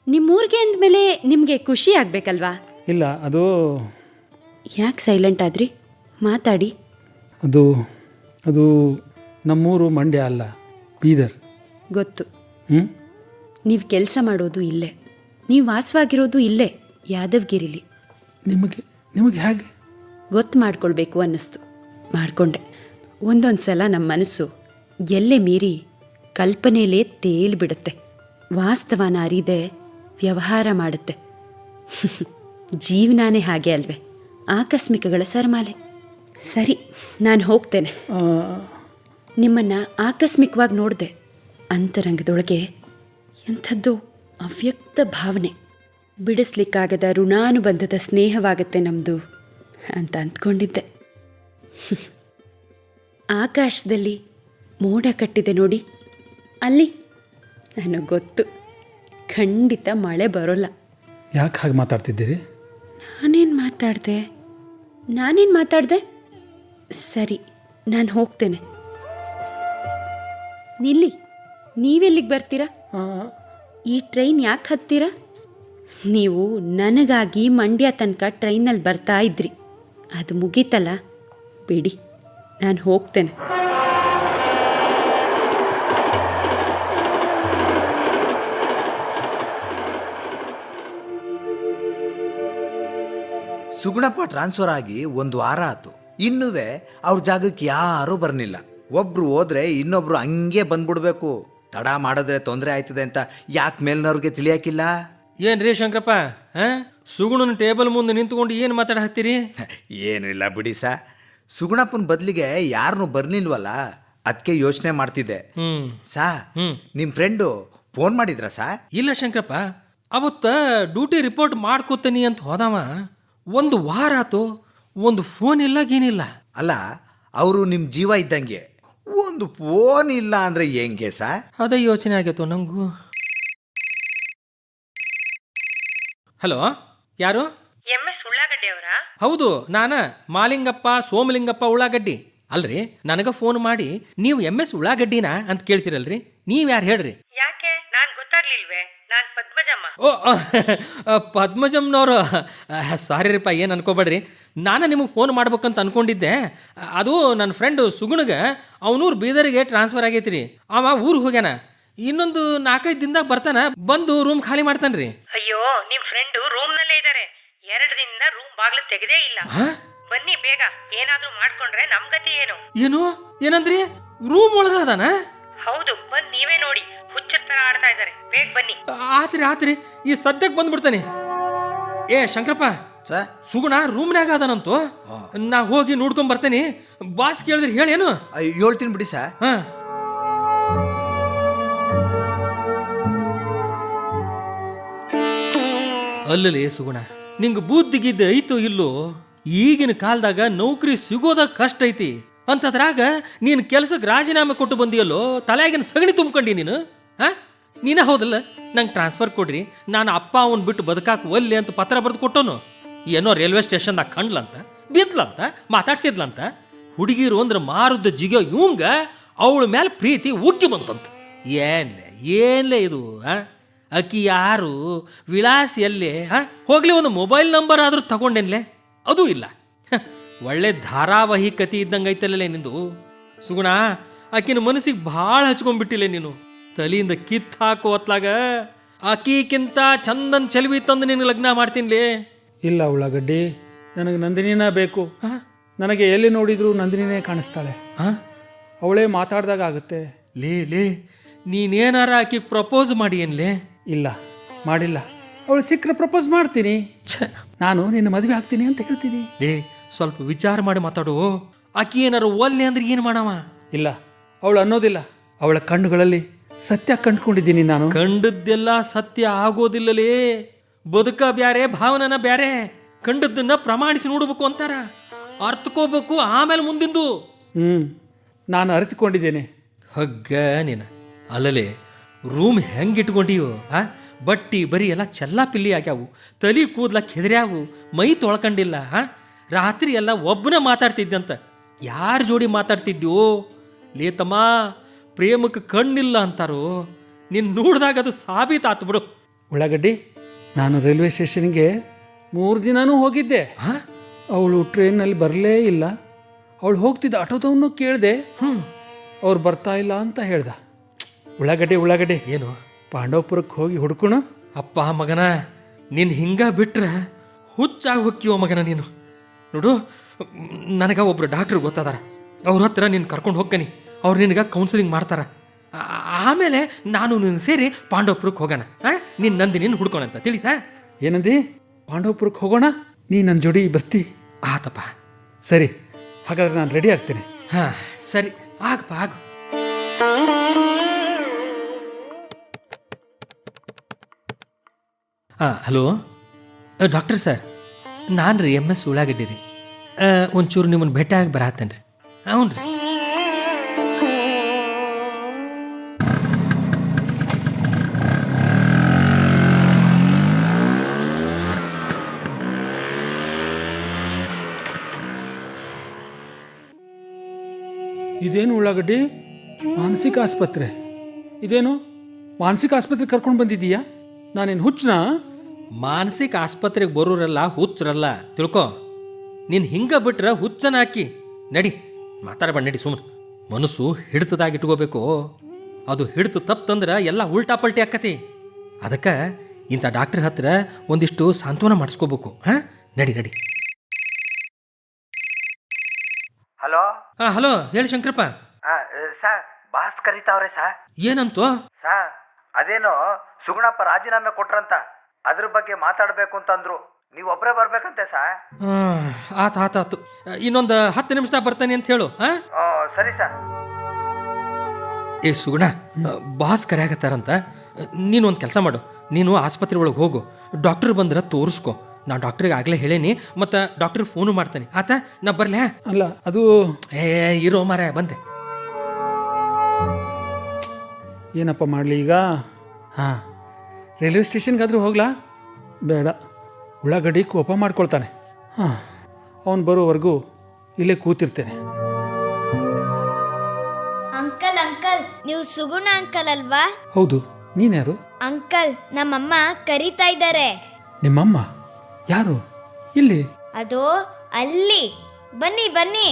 ನಿಮ್ಮೂರಿಗೆ ಅಂದಮೇಲೆ ನಿಮಗೆ ಖುಷಿ ಆಗಬೇಕಲ್ವಾ? ಇಲ್ಲ ಅದು ಯಾಕೆ ಸೈಲೆಂಟ್ ಆದ್ರಿ? ಮಾತಾಡಿ. ಅದು ಅದು ನಮ್ಮೂರು ಮಂಡ್ಯ ಅಲ್ಲ ಬೀದರ್. ಗೊತ್ತು. ಹ್ಞೂ ನೀವು ಕೆಲಸ ಮಾಡೋದು ಇಲ್ಲೇ. ನೀವು ವಾಸವಾಗಿರೋದು ಇಲ್ಲೇ ಯಾದವ್ಗಿರಿಲಿ. ನಿಮಗೆ ನಿಮಗೆ ಹೇಗೆ? ಗೊತ್ತು ಮಾಡ್ಕೊಳ್ಬೇಕು ಅನ್ನಿಸ್ತು. ಮಾಡಿಕೊಂಡೆ. ಒಂದೊಂದು ಸಲ ನಮ್ಮ ಮನಸ್ಸು ಎಲ್ಲೇ ಮೀರಿ ಕಲ್ಪನೆಯಲ್ಲೇ ತೇಲ್ಬಿಡುತ್ತೆ. ವಾಸ್ತವನ ಅರಿದೆ ವ್ಯವಹಾರ ಮಾಡುತ್ತೆ. ಜೀವನಾನೇ ಹಾಗೆ ಅಲ್ವೇ. ಆಕಸ್ಮಿಕಗಳ ಸರಮಾಲೆ. ಸರಿ ನಾನು ಹೋಗ್ತೇನೆ. ನಿಮ್ಮನ್ನು ಆಕಸ್ಮಿಕವಾಗಿ ನೋಡಿದೆ. ಅಂತರಂಗದೊಳಗೆ ಎಂಥದ್ದು ಅವ್ಯಕ್ತ ಭಾವನೆ. ಬಿಡಿಸ್ಲಿಕ್ಕಾಗದ ಋಣಾನುಬಂಧದ ಸ್ನೇಹವಾಗತ್ತೆ ನಮ್ಮದು ಅಂತ ಅಂದ್ಕೊಂಡಿದ್ದೆ ಆಕಾಶದಲ್ಲಿ ಮೋಡ ಕಟ್ಟಿದೆ ನೋಡಿ. ಅಲ್ಲಿ ನನಗೆ ಗೊತ್ತು. ಖಂಡಿತ ಮಳೆ ಬರೋಲ್ಲ. ಯಾಕೆ ಹಾಗೆ ಮಾತಾಡ್ತಿದ್ದೀರಿ? ನಾನೇನು ಮಾತಾಡಿದೆ? ನಾನೇನು ಮಾತಾಡಿದೆ? ಸರಿ ನಾನು ಹೋಗ್ತೇನೆ. ನಿಲ್ಲಿ ನೀವೆಲ್ಲಿಗೆ ಬರ್ತೀರಾ? ಆ, ಈ ಟ್ರೈನ್ ಯಾಕೆ ಹತ್ತೀರ? ನೀವು ನನಗಾಗಿ ಮಂಡ್ಯ ತನಕ ಟ್ರೈನಲ್ಲಿ ಬರ್ತಾ ಇದ್ರಿ. ಅದು ಮುಗೀತಲ್ಲ? ಬಿಡಿ ನಾನು ಹೋಗ್ತೇನೆ. ಸುಗುಣಪ್ಪ ಟ್ರಾನ್ಸ್ಫರ್ ಆಗಿ ಒಂದು ವಾರ ಆತು ಇನ್ನುವೆ ಅವ್ರ ಜಾಗಕ್ಕೆ ಯಾರೂ ಬರ್ನಿಲ್ಲ ಒಬ್ರು ಹೋದ್ರೆ ಇನ್ನೊಬ್ರು ಹಂಗೆ ಬಂದ್ಬಿಡ್ಬೇಕು. ತಡ ಮಾಡಿದ್ರೆ ತೊಂದರೆ ಆಯ್ತದೆ ಅಂತ ಯಾಕೆ ಮೇಲ್ನವ್ರಿಗೆ ತಿಳಿಯಾಕಿಲ್ಲ ಏನ್ರಿ ಶಂಕರಪ್ಪ ಹಾಂ? ಸುಗುಣನ ಟೇಬಲ್ ಮುಂದೆ ನಿಂತ್ಕೊಂಡು ಏನು ಮಾತಾಡ ಏನಿಲ್ಲ ಏನು ಬಿಡಿ ಸಾ. ಸುಗುಣಪ್ಪನ ಬದಲಿಗೆ ಯಾರನ್ನೂ ಬರ್ಲಿಲ್ವಲ್ಲ ಅದಕ್ಕೆ ಯೋಚನೆ ಮಾಡ್ತಿದ್ದೆ. ಸಾ. ನಿಮ್ಮ ಫ್ರೆಂಡು ಫೋನ್ ಮಾಡಿದ್ರಾ ಸಾ? ಇಲ್ಲ ಶಂಕರಪ್ಪ ಅವತ್ತ ಡ್ಯೂಟಿ ರಿಪೋರ್ಟ್ ಮಾಡ್ಕೋತೀನಿ ಅಂತ ಹೋದವ. ಒಂದು ವಾರ ಆತು ಒಂದು ಫೋನ್ ಇಲ್ಲ ಏನಿಲ್ಲ. ಅಲ್ಲ ಅವರು ನಿಮ್ಮ ಜೀವ ಇದ್ದಂಗೆ. ಒಂದು ಫೋನ್ ಇಲ್ಲ ಅಂದ್ರೆ ಹೆಂಗೆ ಸಾ ಅದೇ ಯೋಚನೆ ಆಗೈತು ನಂಗೂ. ಹಲೋ ಯಾರು? ಎಂ ಎಸ್ ಉಳ್ಳಾಗಡ್ಡೆ ಅವರಾ? ಹೌದು ನಾನ. ಮಾಲಿಂಗಪ್ಪ ಸೋಮಲಿಂಗಪ್ಪ ಉಳ್ಳಾಗಡ್ಡಿ. ಅಲ್ರಿ ನನಗೆ ಫೋನ್ ಮಾಡಿ ನೀವು ಎಂ ಎಸ್ ಉಳ್ಳಾಗಡ್ಡಿನ ಅಂತ ಕೇಳ್ತಿರಲ್ರಿ. ನೀವ್ ಯಾರು ಹೇಳ್ರಿ ಯಾಕೆ ನಾನ್ ಗೊತ್ತಾಗ್ಲಿಲ್ವೇ ನಾನ್ ಪದ್ಮಜಮ್ಮ ಓ ಪದ್ಮಜಮ್ನವರು ಸಾರಿ ರೀಪ್ಪ ಏನು ಅನ್ಕೋಬೇಡ್ರಿ. ನಾನು ನಿಮಗೆ ಫೋನ್ ಮಾಡ್ಬೇಕಂತ ಅನ್ಕೊಂಡಿದ್ದೆ. ಅದು ನನ್ನ ಫ್ರೆಂಡು ಸುಗುಣಗೆ ಅವನೂರು ಬೀದರಿಗೆ ಟ್ರಾನ್ಸ್ಫರ್ ಆಗೈತಿ ರೀ ಅವ ಊರಿಗೆ ಹೋಗ್ಯಾನ. ಇನ್ನೊಂದು ನಾಲ್ಕೈದು ದಿನದಾಗ ಬರ್ತಾನ ಬಂದು ರೂಮ್ ಖಾಲಿ ಮಾಡ್ತಾನೆ ರೀ ಅಯ್ಯೋ ನಿಮ್ಮ ಫ್ರೆಂಡು ರೂಮ್ ನಲ್ಲೇ ಇದಾರೆ. ಎರಡು ದಿನದಿಂದ ರೂಮ್ ಬಾಗ್ಲು ತೆಗೆದೇ ಇಲ್ಲ. ಬನ್ನಿ ಬೇಗ ಏನಾದ್ರೂ ಮಾಡ್ಕೊಂಡ್ರೆ ನಮ್ಮ ಗತಿ ಏನು? ಏನು? ಏನಂದ್ರಿ? ರೂಮ್ ಒಳಗೆ ಅದಾನ? ಹೌದು ಬಂದು ನೀವೇ ನೋಡಿ. ಹುಚ್ಚರ ತರ ಆಡ್ತಾ ಇದಾರೆ ಬೇಗ ಬನ್ನಿ. ಆತ್ರಿ ಆತ್ರಿ. ಈ ಸದ್ಯಕ್ಕೆ ಬಂದ್ಬಿಡ್ತಾನೆ. ಏ ಶಂಕರಪ್ಪ. ಸಾ ಸುಗುಣ ರೂಮ್ನ್ಯಾಗ ಅದಾನಂತು. ನಾ ಹೋಗಿ ನೋಡ್ಕೊಂಡ್ ಬರ್ತೇನೆ. ಬಾಸ್ ಕೇಳಿದ್ರಿ ಹೇಳೇನು ಹೇಳ್ತೀನಿ ಬಿಡಿ ಸಾ. ಹಾ. ಅಲ್ಲಲೇ ಸುಗುಣ ನಿಂಗೆ ಬುದ್ಧಿಗಿದ್ದ ಐತೋ ಇಲ್ಲೋ? ಈಗಿನ ಕಾಲದಾಗ ನೌಕರಿ ಸಿಗೋದ ಕಷ್ಟ ಐತಿ. ಅಂತದ್ರಾಗ ನೀನು ಕೆಲ್ಸಕ್ಕೆ ರಾಜೀನಾಮೆ ಕೊಟ್ಟು ಬಂದಿಯಲ್ಲೋ? ತಲೆಯಾಗಿನ ಸಗಣಿ ತುಂಬ್ಕೊಂಡಿ ನೀನು? ಹಾ? ನೀನ ಹೌದಲ್ಲ? ನಂಗೆ ಟ್ರಾನ್ಸ್ಫರ್ ಕೊಡ್ರಿ. ನಾನು ಅಪ್ಪ ಅವನ್ ಬಿಟ್ಟು ಬದುಕಾಕ ಒಲ್ಲಿ ಅಂತ ಪತ್ರ ಬರೆದು ಕೊಟ್ಟೋನು. ಏನೋ ರೈಲ್ವೆ ಸ್ಟೇಷನ್ದಾಗ ಕಂಡ್ಲಂತ, ಬಿದ್ಲಂತ, ಮಾತಾಡ್ಸಿದ್ಲಂತ, ಹುಡುಗಿರು ಅಂದ್ರೆ ಮಾರುದ್ದ ಜಿಗೋ ಇವಂಗ ಅವಳ ಮೇಲೆ ಪ್ರೀತಿ ಉಕ್ಕಿ ಬಂತಂತ. ಏನ್ಲೇ ಏನ್ಲೇ ಇದು ಅಕಿ ಅಕ್ಕಿ ಯಾರು? ವಿಳಾಸ ಎಲ್ಲಿ ಹೋಗ್ಲಿ ಒಂದು ಮೊಬೈಲ್ ನಂಬರ್ ಆದ್ರೂ ತಗೊಂಡೇನ್ಲೆ? ಅದು ಇಲ್ಲ. ಒಳ್ಳೆ ಧಾರಾವಾಹಿ ಕತಿ ಇದ್ದಂಗೆ ಐತಲ್ಲೇ ನಿಂದು? ಸುಗುಣ ಆಕಿನ ಮನಸ್ಸಿಗೆ ಭಾಳ ಹಚ್ಕೊಂಡ್ಬಿಟ್ಟಿಲ್ಲ ನೀನು. ತಲೆಯಿಂದ ಕಿತ್ ಹಾಕು ಹೊತ್ಲಾಗ ಆಕಿಕ್ಕಿಂತ ಚಂದನ್ ಚೆಲುವಿ ತಂದು ನಿನಗೆ ಲಗ್ನ ಮಾಡ್ತೀನಿ ಇಲ್ಲ ಉಳ್ಳಾಗಡ್ಡಿ ನನಗೆ ನಂದಿನಿನ ಬೇಕು. ನನಗೆ ಎಲ್ಲಿ ನೋಡಿದ್ರು ನಂದಿನಿನೇ ಕಾಣಿಸ್ತಾಳೆ. ಹಾ? ಅವಳೇ ಮಾತಾಡ್ದಾಗ ಆಗುತ್ತೆ. ಲೇ ಲೇ ನೀನೇನಾರ ಆಕಿ ಪ್ರಪೋಸ್ ಮಾಡಿ ಏನ್ಲೇ ಇಲ್ಲ ಮಾಡಿಲ್ಲ. ಅವಳು ಸಿಕ್ಕರೆ ಪ್ರಪೋಸ್ ಮಾಡ್ತೀನಿ. ನಾನು ನಿನ್ನ ಮದುವೆ ಆಗ್ತೀನಿ ಅಂತ ಹೇಳ್ತೀನಿ. ಲೇ ಸ್ವಲ್ಪ ವಿಚಾರ ಮಾಡಿ ಮಾತಾಡು. ಆಕಿ ಏನಾರು ಒಲ್ಲೆ ಅಂದ್ರೆ ಏನು ಮಾಡವ? ಇಲ್ಲ ಅವಳು ಅನ್ನೋದಿಲ್ಲ. ಅವಳ ಕಣ್ಣುಗಳಲ್ಲಿ ಸತ್ಯ ಕಂಡುಕೊಂಡಿದ್ದೀನಿ ನಾನು. ಕಂಡದ್ದೆಲ್ಲ ಸತ್ಯ ಆಗೋದಿಲ್ಲಲೇ? ಬದುಕ ಬ್ಯಾರೆ ಭಾವನನ ಬ್ಯಾರೆ. ಕಂಡದ್ದನ್ನ ಪ್ರಮಾಣಿಸಿ ನೋಡ್ಬೇಕು ಅಂತಾರ. ಅರ್ಥಕೋಬೇಕು ಆಮೇಲೆ ಮುಂದಿಂದು. ಹ್ಮ್ ನಾನು ಅರಿತುಕೊಂಡಿದ್ದೇನೆ. ಹಗ್ಗ ನೀನ. ಅಲ್ಲಲೇ ರೂಮ್ ಹೆಂಗೆ ಇಟ್ಕೊಂಡಿಯೋ ಆ? ಬಟ್ಟಿ ಬರೀ ಎಲ್ಲ ಚೆಲ್ಲ ಪಿಲ್ಲಿ ಆಗ್ಯಾವು. ತಲಿ ಕೂದ್ಲ ಕೆದರ್ಯಾವು ಮೈ ತೊಳ್ಕೊಂಡಿಲ್ಲ ಹಾ ರಾತ್ರಿ ಎಲ್ಲ ಒಬ್ಬನೇ ಮಾತಾಡ್ತಿದ್ದಂತ. ಯಾರ ಜೋಡಿ ಮಾತಾಡ್ತಿದ್ಯೋ? ಲೇತಮ್ಮ ಪ್ರೇಮಕ್ಕೆ ಕಣ್ಣಿಲ್ಲ ಅಂತಾರೋ ನಿನ್ನ ನೋಡಿದಾಗ ಅದು ಸಾಬೀತಾತು ಬಿಡು. ಉಳ್ಳಾಗಡ್ಡಿ ನಾನು ರೈಲ್ವೆ ಸ್ಟೇಷನ್ಗೆ ಮೂರು ದಿನನೂ ಹೋಗಿದ್ದೆ. ಹಾ? ಅವಳು ಟ್ರೈನಲ್ಲಿ ಬರಲೇ ಇಲ್ಲ. ಅವಳು ಹೋಗ್ತಿದ್ದ ಆಟೋದವನು ಕೇಳಿದೆ ಅವ್ರು ಬರ್ತಾ ಇಲ್ಲ ಅಂತ ಹೇಳ್ದ. ಉಳ್ಳಾಗಡ್ಡಿ ಉಳ್ಳಾಗಡ್ಡಿ. ಏನು? ಪಾಂಡವಪುರಕ್ಕೆ ಹೋಗಿ ಹುಡ್ಕೋಣ. ಅಪ್ಪ ಮಗನ ನೀನು ಹಿಂಗ ಬಿಟ್ರೆ ಹುಚ್ಚಾಗಿ ಹೊಕ್ಕಿವ ಮಗನ ನೀನು. ನೋಡು ನನಗೆ ಒಬ್ರು ಡಾಕ್ಟ್ರು ಗೊತ್ತಾದಾರ. ಅವ್ರ ಹತ್ರ ನೀನು ಕರ್ಕೊಂಡು ಹೋಗ್ಕನಿ. ಅವ್ರು ನಿನಗೆ ಕೌನ್ಸಿಲಿಂಗ್ ಮಾಡ್ತಾರೆ. ಆಮೇಲೆ ನಾನು ನಿನ್ನ ಸೇರಿ ಪಾಂಡವಪುರಕ್ಕೆ ಹೋಗೋಣ. ಹಾಂ ನಿನ್ನ ನಂದಿ ನಿನ್ನ ಹುಡ್ಕೋಣಂತ ತಿಳಿತಾ? ಏನಂದಿ? ಪಾಂಡವಪುರಕ್ಕೆ ಹೋಗೋಣ? ನೀ ನನ್ನ ಜೋಡಿ ಬರ್ತಿ. ಆತಪ್ಪ. ಸರಿ ಹಾಗಾದ್ರೆ ನಾನು ರೆಡಿ ಆಗ್ತೇನೆ. ಹಾಂ ಸರಿ. ಆಗಪ್ಪ ಆಗು. ಹಾಂ ಹಲೋ? ಡಾಕ್ಟರ್ ಸರ್ ನಾನು ರೀ ಎಂ ಎಸ್ ಉಳ್ಳಾಗಡ್ಡಿ ರೀ. ಒಂಚೂರು ನಿಮ್ಮನ್ನು ಭೇಟಿಯಾಗಿ ಬರತ್ತೇನೆ ರೀ ಹ್ಞೂ ರೀ ಇದೇನು ಉಳ್ಳಾಗಡ್ಡಿ? ಮಾನಸಿಕ ಆಸ್ಪತ್ರೆ. ಇದೇನು? ಮಾನಸಿಕ ಆಸ್ಪತ್ರೆ ಕರ್ಕೊಂಡು ಬಂದಿದ್ದೀಯಾ? ನಾನೇನು ಹುಚ್ಚನ? ಮಾನಸಿಕ ಆಸ್ಪತ್ರೆಗೆ ಬರೋರಲ್ಲ ಹುಚ್ಚರಲ್ಲ. ತಿಳ್ಕೊ. ನೀನು ಹಿಂಗೆ ಬಿಟ್ರೆ ಹುಚ್ಚನ ಹಾಕಿ. ನಡಿ, ಮಾತಾಡಬೇಡ, ನಡಿ ಸುಮ್ಮನೆ ಮನಸ್ಸು ಹಿಡಿತದಾಗಿ ಇಟ್ಕೋಬೇಕು. ಅದು ಹಿಡಿತು ತಪ್ಪಂದ್ರೆ ಎಲ್ಲ ಉಲ್ಟಾ ಪಲ್ಟಿ ಆಕತಿ. ಅದಕ್ಕೆ ಇಂಥ ಡಾಕ್ಟ್ರ್ ಹತ್ರ ಒಂದಿಷ್ಟು ಸಾಂತ್ವನ ಮಾಡಿಸ್ಕೋಬೇಕು. ಹಾಂ? ನಡಿ ನಡಿ ಹಲೋ ಹಾಂ ಹಲೋ ಹೇಳಿ ಶಂಕರಪ್ಪ. ಸರ್ ಬಾಸ್ ಕರೀತಾವ್ರೆ ಸಾ. ಏನಂತು? ಸಾ ಅದೇನೋ ಸುಗುಣಪ್ಪ ರಾಜೀನಾಮೆ ಕೊಟ್ರಂತ. ಅದ್ರ ಬಗ್ಗೆ ಮಾತಾಡ್ಬೇಕು ಅಂತಂದ್ರು. ನೀವು ಒಬ್ರೇ ಬರ್ಬೇಕಂತೆ ಸಾ. ಆತ ಆತ ಆತ್. ಇನ್ನೊಂದು ಹತ್ತು ನಿಮಿಷದಾಗ ಬರ್ತಾನೆ ಅಂತ ಹೇಳು ಹಾ ಸರಿ ಸಾ. ಏ ಸುಗುಣ ಬಾಸ್ ಕರೆಯಾಗತ್ತಾರಂತ ನೀನು ಒಂದು ಕೆಲಸ ಮಾಡು. ನೀನು ಆಸ್ಪತ್ರೆ ಒಳಗೆ ಹೋಗು. ಡಾಕ್ಟರ್ ಬಂದ್ರೆ ತೋರಿಸ್ಕೊ. ನಾ ಡಾಕ್ಟ್ರಿಗೆ ಆಗ್ಲೇ ಹೇಳೇನಿ ಮತ್ತು ಡಾಕ್ಟ್ರಿಗೆ ಫೋನು ಮಾಡ್ತಾನೆ. ಆತ ನಾ ಬರಲೇ? ಅಲ್ಲ ಅದು ಏ ಇರೋ ಮಾರ ಬಂದೆ. ಏನಪ್ಪ ಮಾಡಲಿ ಈಗ? ಹಾಂ. ರೈಲ್ವೆ ಸ್ಟೇಷನ್ಗಾದರೂ ಹೋಗ್ಲಾ? ಬೇಡ. ಉಳ್ಳಾಗಡ್ಡಿ ಕೋಪ ಮಾಡ್ಕೊಳ್ತಾನೆ. ಹಾಂ ಅವನು ಬರೋವರೆಗೂ ಇಲ್ಲೇ ಕೂತಿರ್ತೇನೆ. ಅಂಕಲ್ ಅಂಕಲ್ ನೀವು ಸುಗುಣ ಅಂಕಲ್ ಅಲ್ವಾ? ಹೌದು ನೀನ್ಯಾರು ಅಂಕಲ್ ನಮ್ಮಮ್ಮ ಕರೀತಾ ಇದ್ದಾರೆ. ನಿಮ್ಮಮ್ಮ? ಯಾರು? ಇಲ್ಲಿ? ಅದು ಅಲ್ಲಿ. ಬನ್ನಿ ಬನ್ನಿ.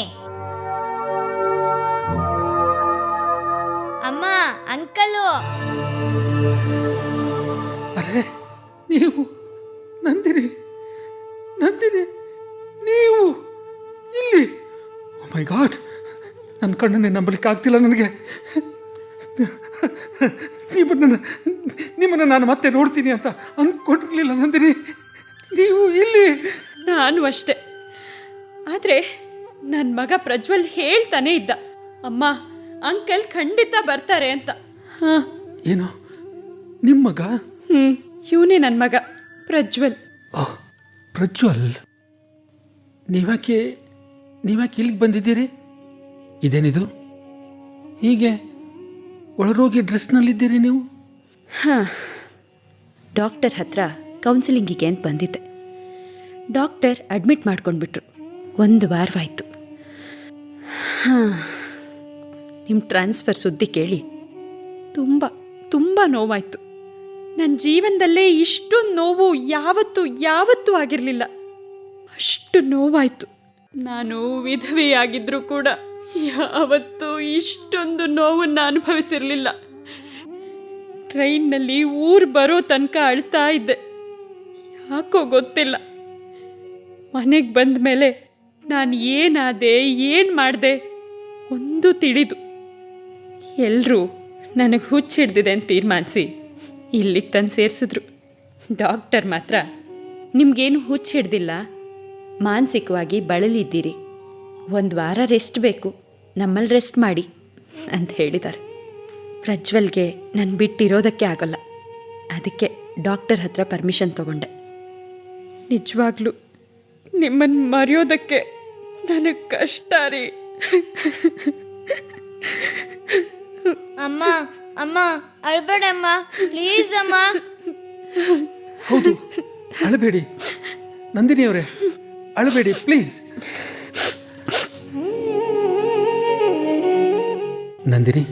ಅಮ್ಮ ಅಂಕಲು. ಅರೆ ನೀವು. ನಂದಿನಿ. ನಂದಿನಿ ನೀವು. ಇಲ್ಲಿ. ಮೈ ಗಾಡ್ ನನ್ನ ಕಣ್ಣನ್ನೇ ನಂಬಲಿಕ್ಕೆ ಆಗ್ತಿಲ್ಲ ನನಗೆ. ನಿಮ್ಮನ್ನು ನಿಮ್ಮನ್ನು ನಾನು ಮತ್ತೆ ನೋಡ್ತೀನಿ ಅಂತ ಅಂದ್ಕೊಂಡಿರ್ಲಿಲ್ಲ ನಂದಿನಿ. ನೀವು ಇಲ್ಲಿ? ನಾನು ಅಷ್ಟೆ. ಆದರೆ ನನ್ನ ಮಗ ಪ್ರಜ್ವಲ್ ಹೇಳ್ತಾನೆ ಇದ್ದ. ಅಮ್ಮ ಅಂಕಲ್ ಖಂಡಿತ ಬರ್ತಾರೆ ಅಂತ. ಹಾಂ. ಏನು? ನಿಮ್ಮ ಮಗ? ಹ್ಞೂ ಇವನೇ ನನ್ನ ಮಗ ಪ್ರಜ್ವಲ್. ಓಹ್ ಪ್ರಜ್ವಲ್? ನೀವ್ಯಾಕೆ ನೀವ್ಯಾಕೆ ಇಲ್ಲಿಗೆ ಬಂದಿದ್ದೀರಿ? ಇದೇನಿದು? ಹೀಗೆ ಒಳರೋಗಿ ಡ್ರೆಸ್ನಲ್ಲಿದ್ದೀರಿ ನೀವು? ಹಾಂ. ಡಾಕ್ಟರ್ ಹತ್ರ ಕೌನ್ಸಿಲಿಂಗಿಗೆ ಅಂತ ಬಂದಿದ್ದೆ. ಡಾಕ್ಟರ್ ಅಡ್ಮಿಟ್ ಮಾಡ್ಕೊಂಡ್ಬಿಟ್ರು. ಒಂದು ವಾರವಾಯಿತು. ಹಾಂ ನಿಮ್ಮ ಟ್ರಾನ್ಸ್ಫರ್ ಸುದ್ದಿ ಕೇಳಿ ತುಂಬ ತುಂಬ ನೋವಾಯಿತು. ನನ್ನ ಜೀವನದಲ್ಲೇ ಇಷ್ಟೊಂದು ನೋವು ಯಾವತ್ತೂ ಯಾವತ್ತೂ ಆಗಿರಲಿಲ್ಲ. ಅಷ್ಟು ನೋವಾಯಿತು. ನಾನು ವಿಧವೆಯಾಗಿದ್ದರೂ ಕೂಡ ಯಾವತ್ತೂ ಇಷ್ಟೊಂದು ನೋವನ್ನು ಅನುಭವಿಸಿರಲಿಲ್ಲ. ಟ್ರೈನ್ನಲ್ಲಿ ಊರು ಬರೋ ತನಕ ಅಳ್ತಾ ಇದ್ದೆ. ಯಾಕೋ ಗೊತ್ತಿಲ್ಲ. ಮನೆಗೆ ಬಂದ ಮೇಲೆ ನಾನು ಏನಾದೆ, ಏನು ಮಾಡಿದೆ ಒಂದು ತಿಳಿದು. ಎಲ್ಲರೂ ನನಗೆ ಹುಚ್ಚಿಡ್ದಿದೆ ಅಂತ ತೀರ್ಮಾನಿಸಿ ಇಲ್ಲಿಗೆ ತಂದು ಸೇರಿಸಿದ್ರು. ಡಾಕ್ಟರ್ ಮಾತ್ರ, ನಿಮಗೇನು ಹುಚ್ಚಿಡ್ದಿಲ್ಲ ಮಾನಸಿಕವಾಗಿ ಬಳಲಿದ್ದೀರಿ. ಒಂದು ವಾರ ರೆಸ್ಟ್ ಬೇಕು ನಮ್ಮಲ್ಲಿ ರೆಸ್ಟ್ ಮಾಡಿ, ಅಂತ ಹೇಳಿದ್ದಾರೆ ಪ್ರಜ್ವಲ್ಗೆ ನಾನು ಬಿಟ್ಟಿರೋದಕ್ಕೆ ಆಗೋಲ್ಲ. ಅದಕ್ಕೆ ಡಾಕ್ಟರ್ ಹತ್ರ ಪರ್ಮಿಷನ್ ತಗೊಂಡೆ. ನಿಜವಾಗ್ಲೂ ನಿಮ್ಮನ್ನು ಮರೆಯೋದಕ್ಕೆ ನನಗೆ ಕಷ್ಟ ರೀ. ಅಮ್ಮ ಅಮ್ಮ ಅಳ್ಬೇಡಮ್ಮ ಪ್ಲೀಸ್ ಅಮ್ಮ. ಹೌದು ಅಳಬೇಡಿ. ನಂದಿನಿ ಅವರೇ ಅಳಬೇಡಿ ಪ್ಲೀಸ್ ನಂದಿನಿ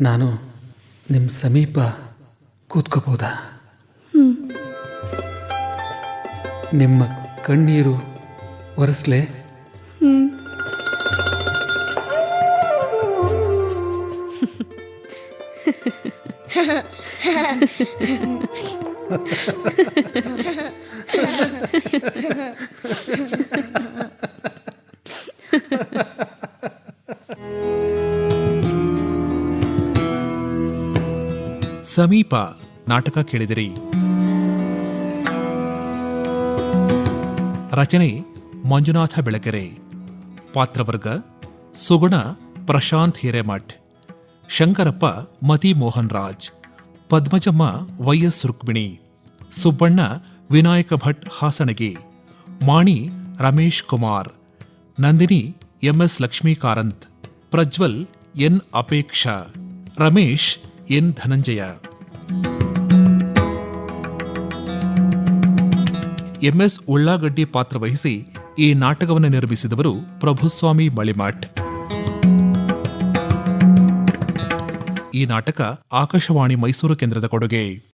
ನಾನು ನಿಮ್ಮ ಸಮೀಪ ಕೂತ್ಕೋಬೋದಾ? ನಿಮ್ಮ ಕಣ್ಣೀರು ಒರೆಸ್ಲೆ? ಸಮೀಪ ನಾಟಕ ಕೇಳಿದಿರಿ. ರಚನೆ ಮಂಜುನಾಥ ಬೆಳಗೆರೆ. ಪಾತ್ರವರ್ಗ ಸುಗುಣ ಪ್ರಶಾಂತ್ ಹಿರೇಮಠ್. ಶಂಕರಪ್ಪ ಮತಿ Mohan Raj Padmajamma YS Rukmini. Subbanna Vinayaka Bhat Hasanagi. Mani Ramesh Kumar. Nandini MS. Lakshmi Karanth. Prajwal N. Apeksha. Ramesh N. Dhananjaya. MS ಉಳ್ಳಾಗಡ್ಡಿ ಪಾತ್ರ ವಹಿಸಿ ಈ ನಾಟಕವನ್ನು ನಿರ್ಮಿಸಿದವರು ಪ್ರಭುಸ್ವಾಮಿ ಮಳಿಮಠ್ ಈ ನಾಟಕ ಆಕಾಶವಾಣಿ ಮೈಸೂರು ಕೇಂದ್ರದ ಕೊಡುಗೆ.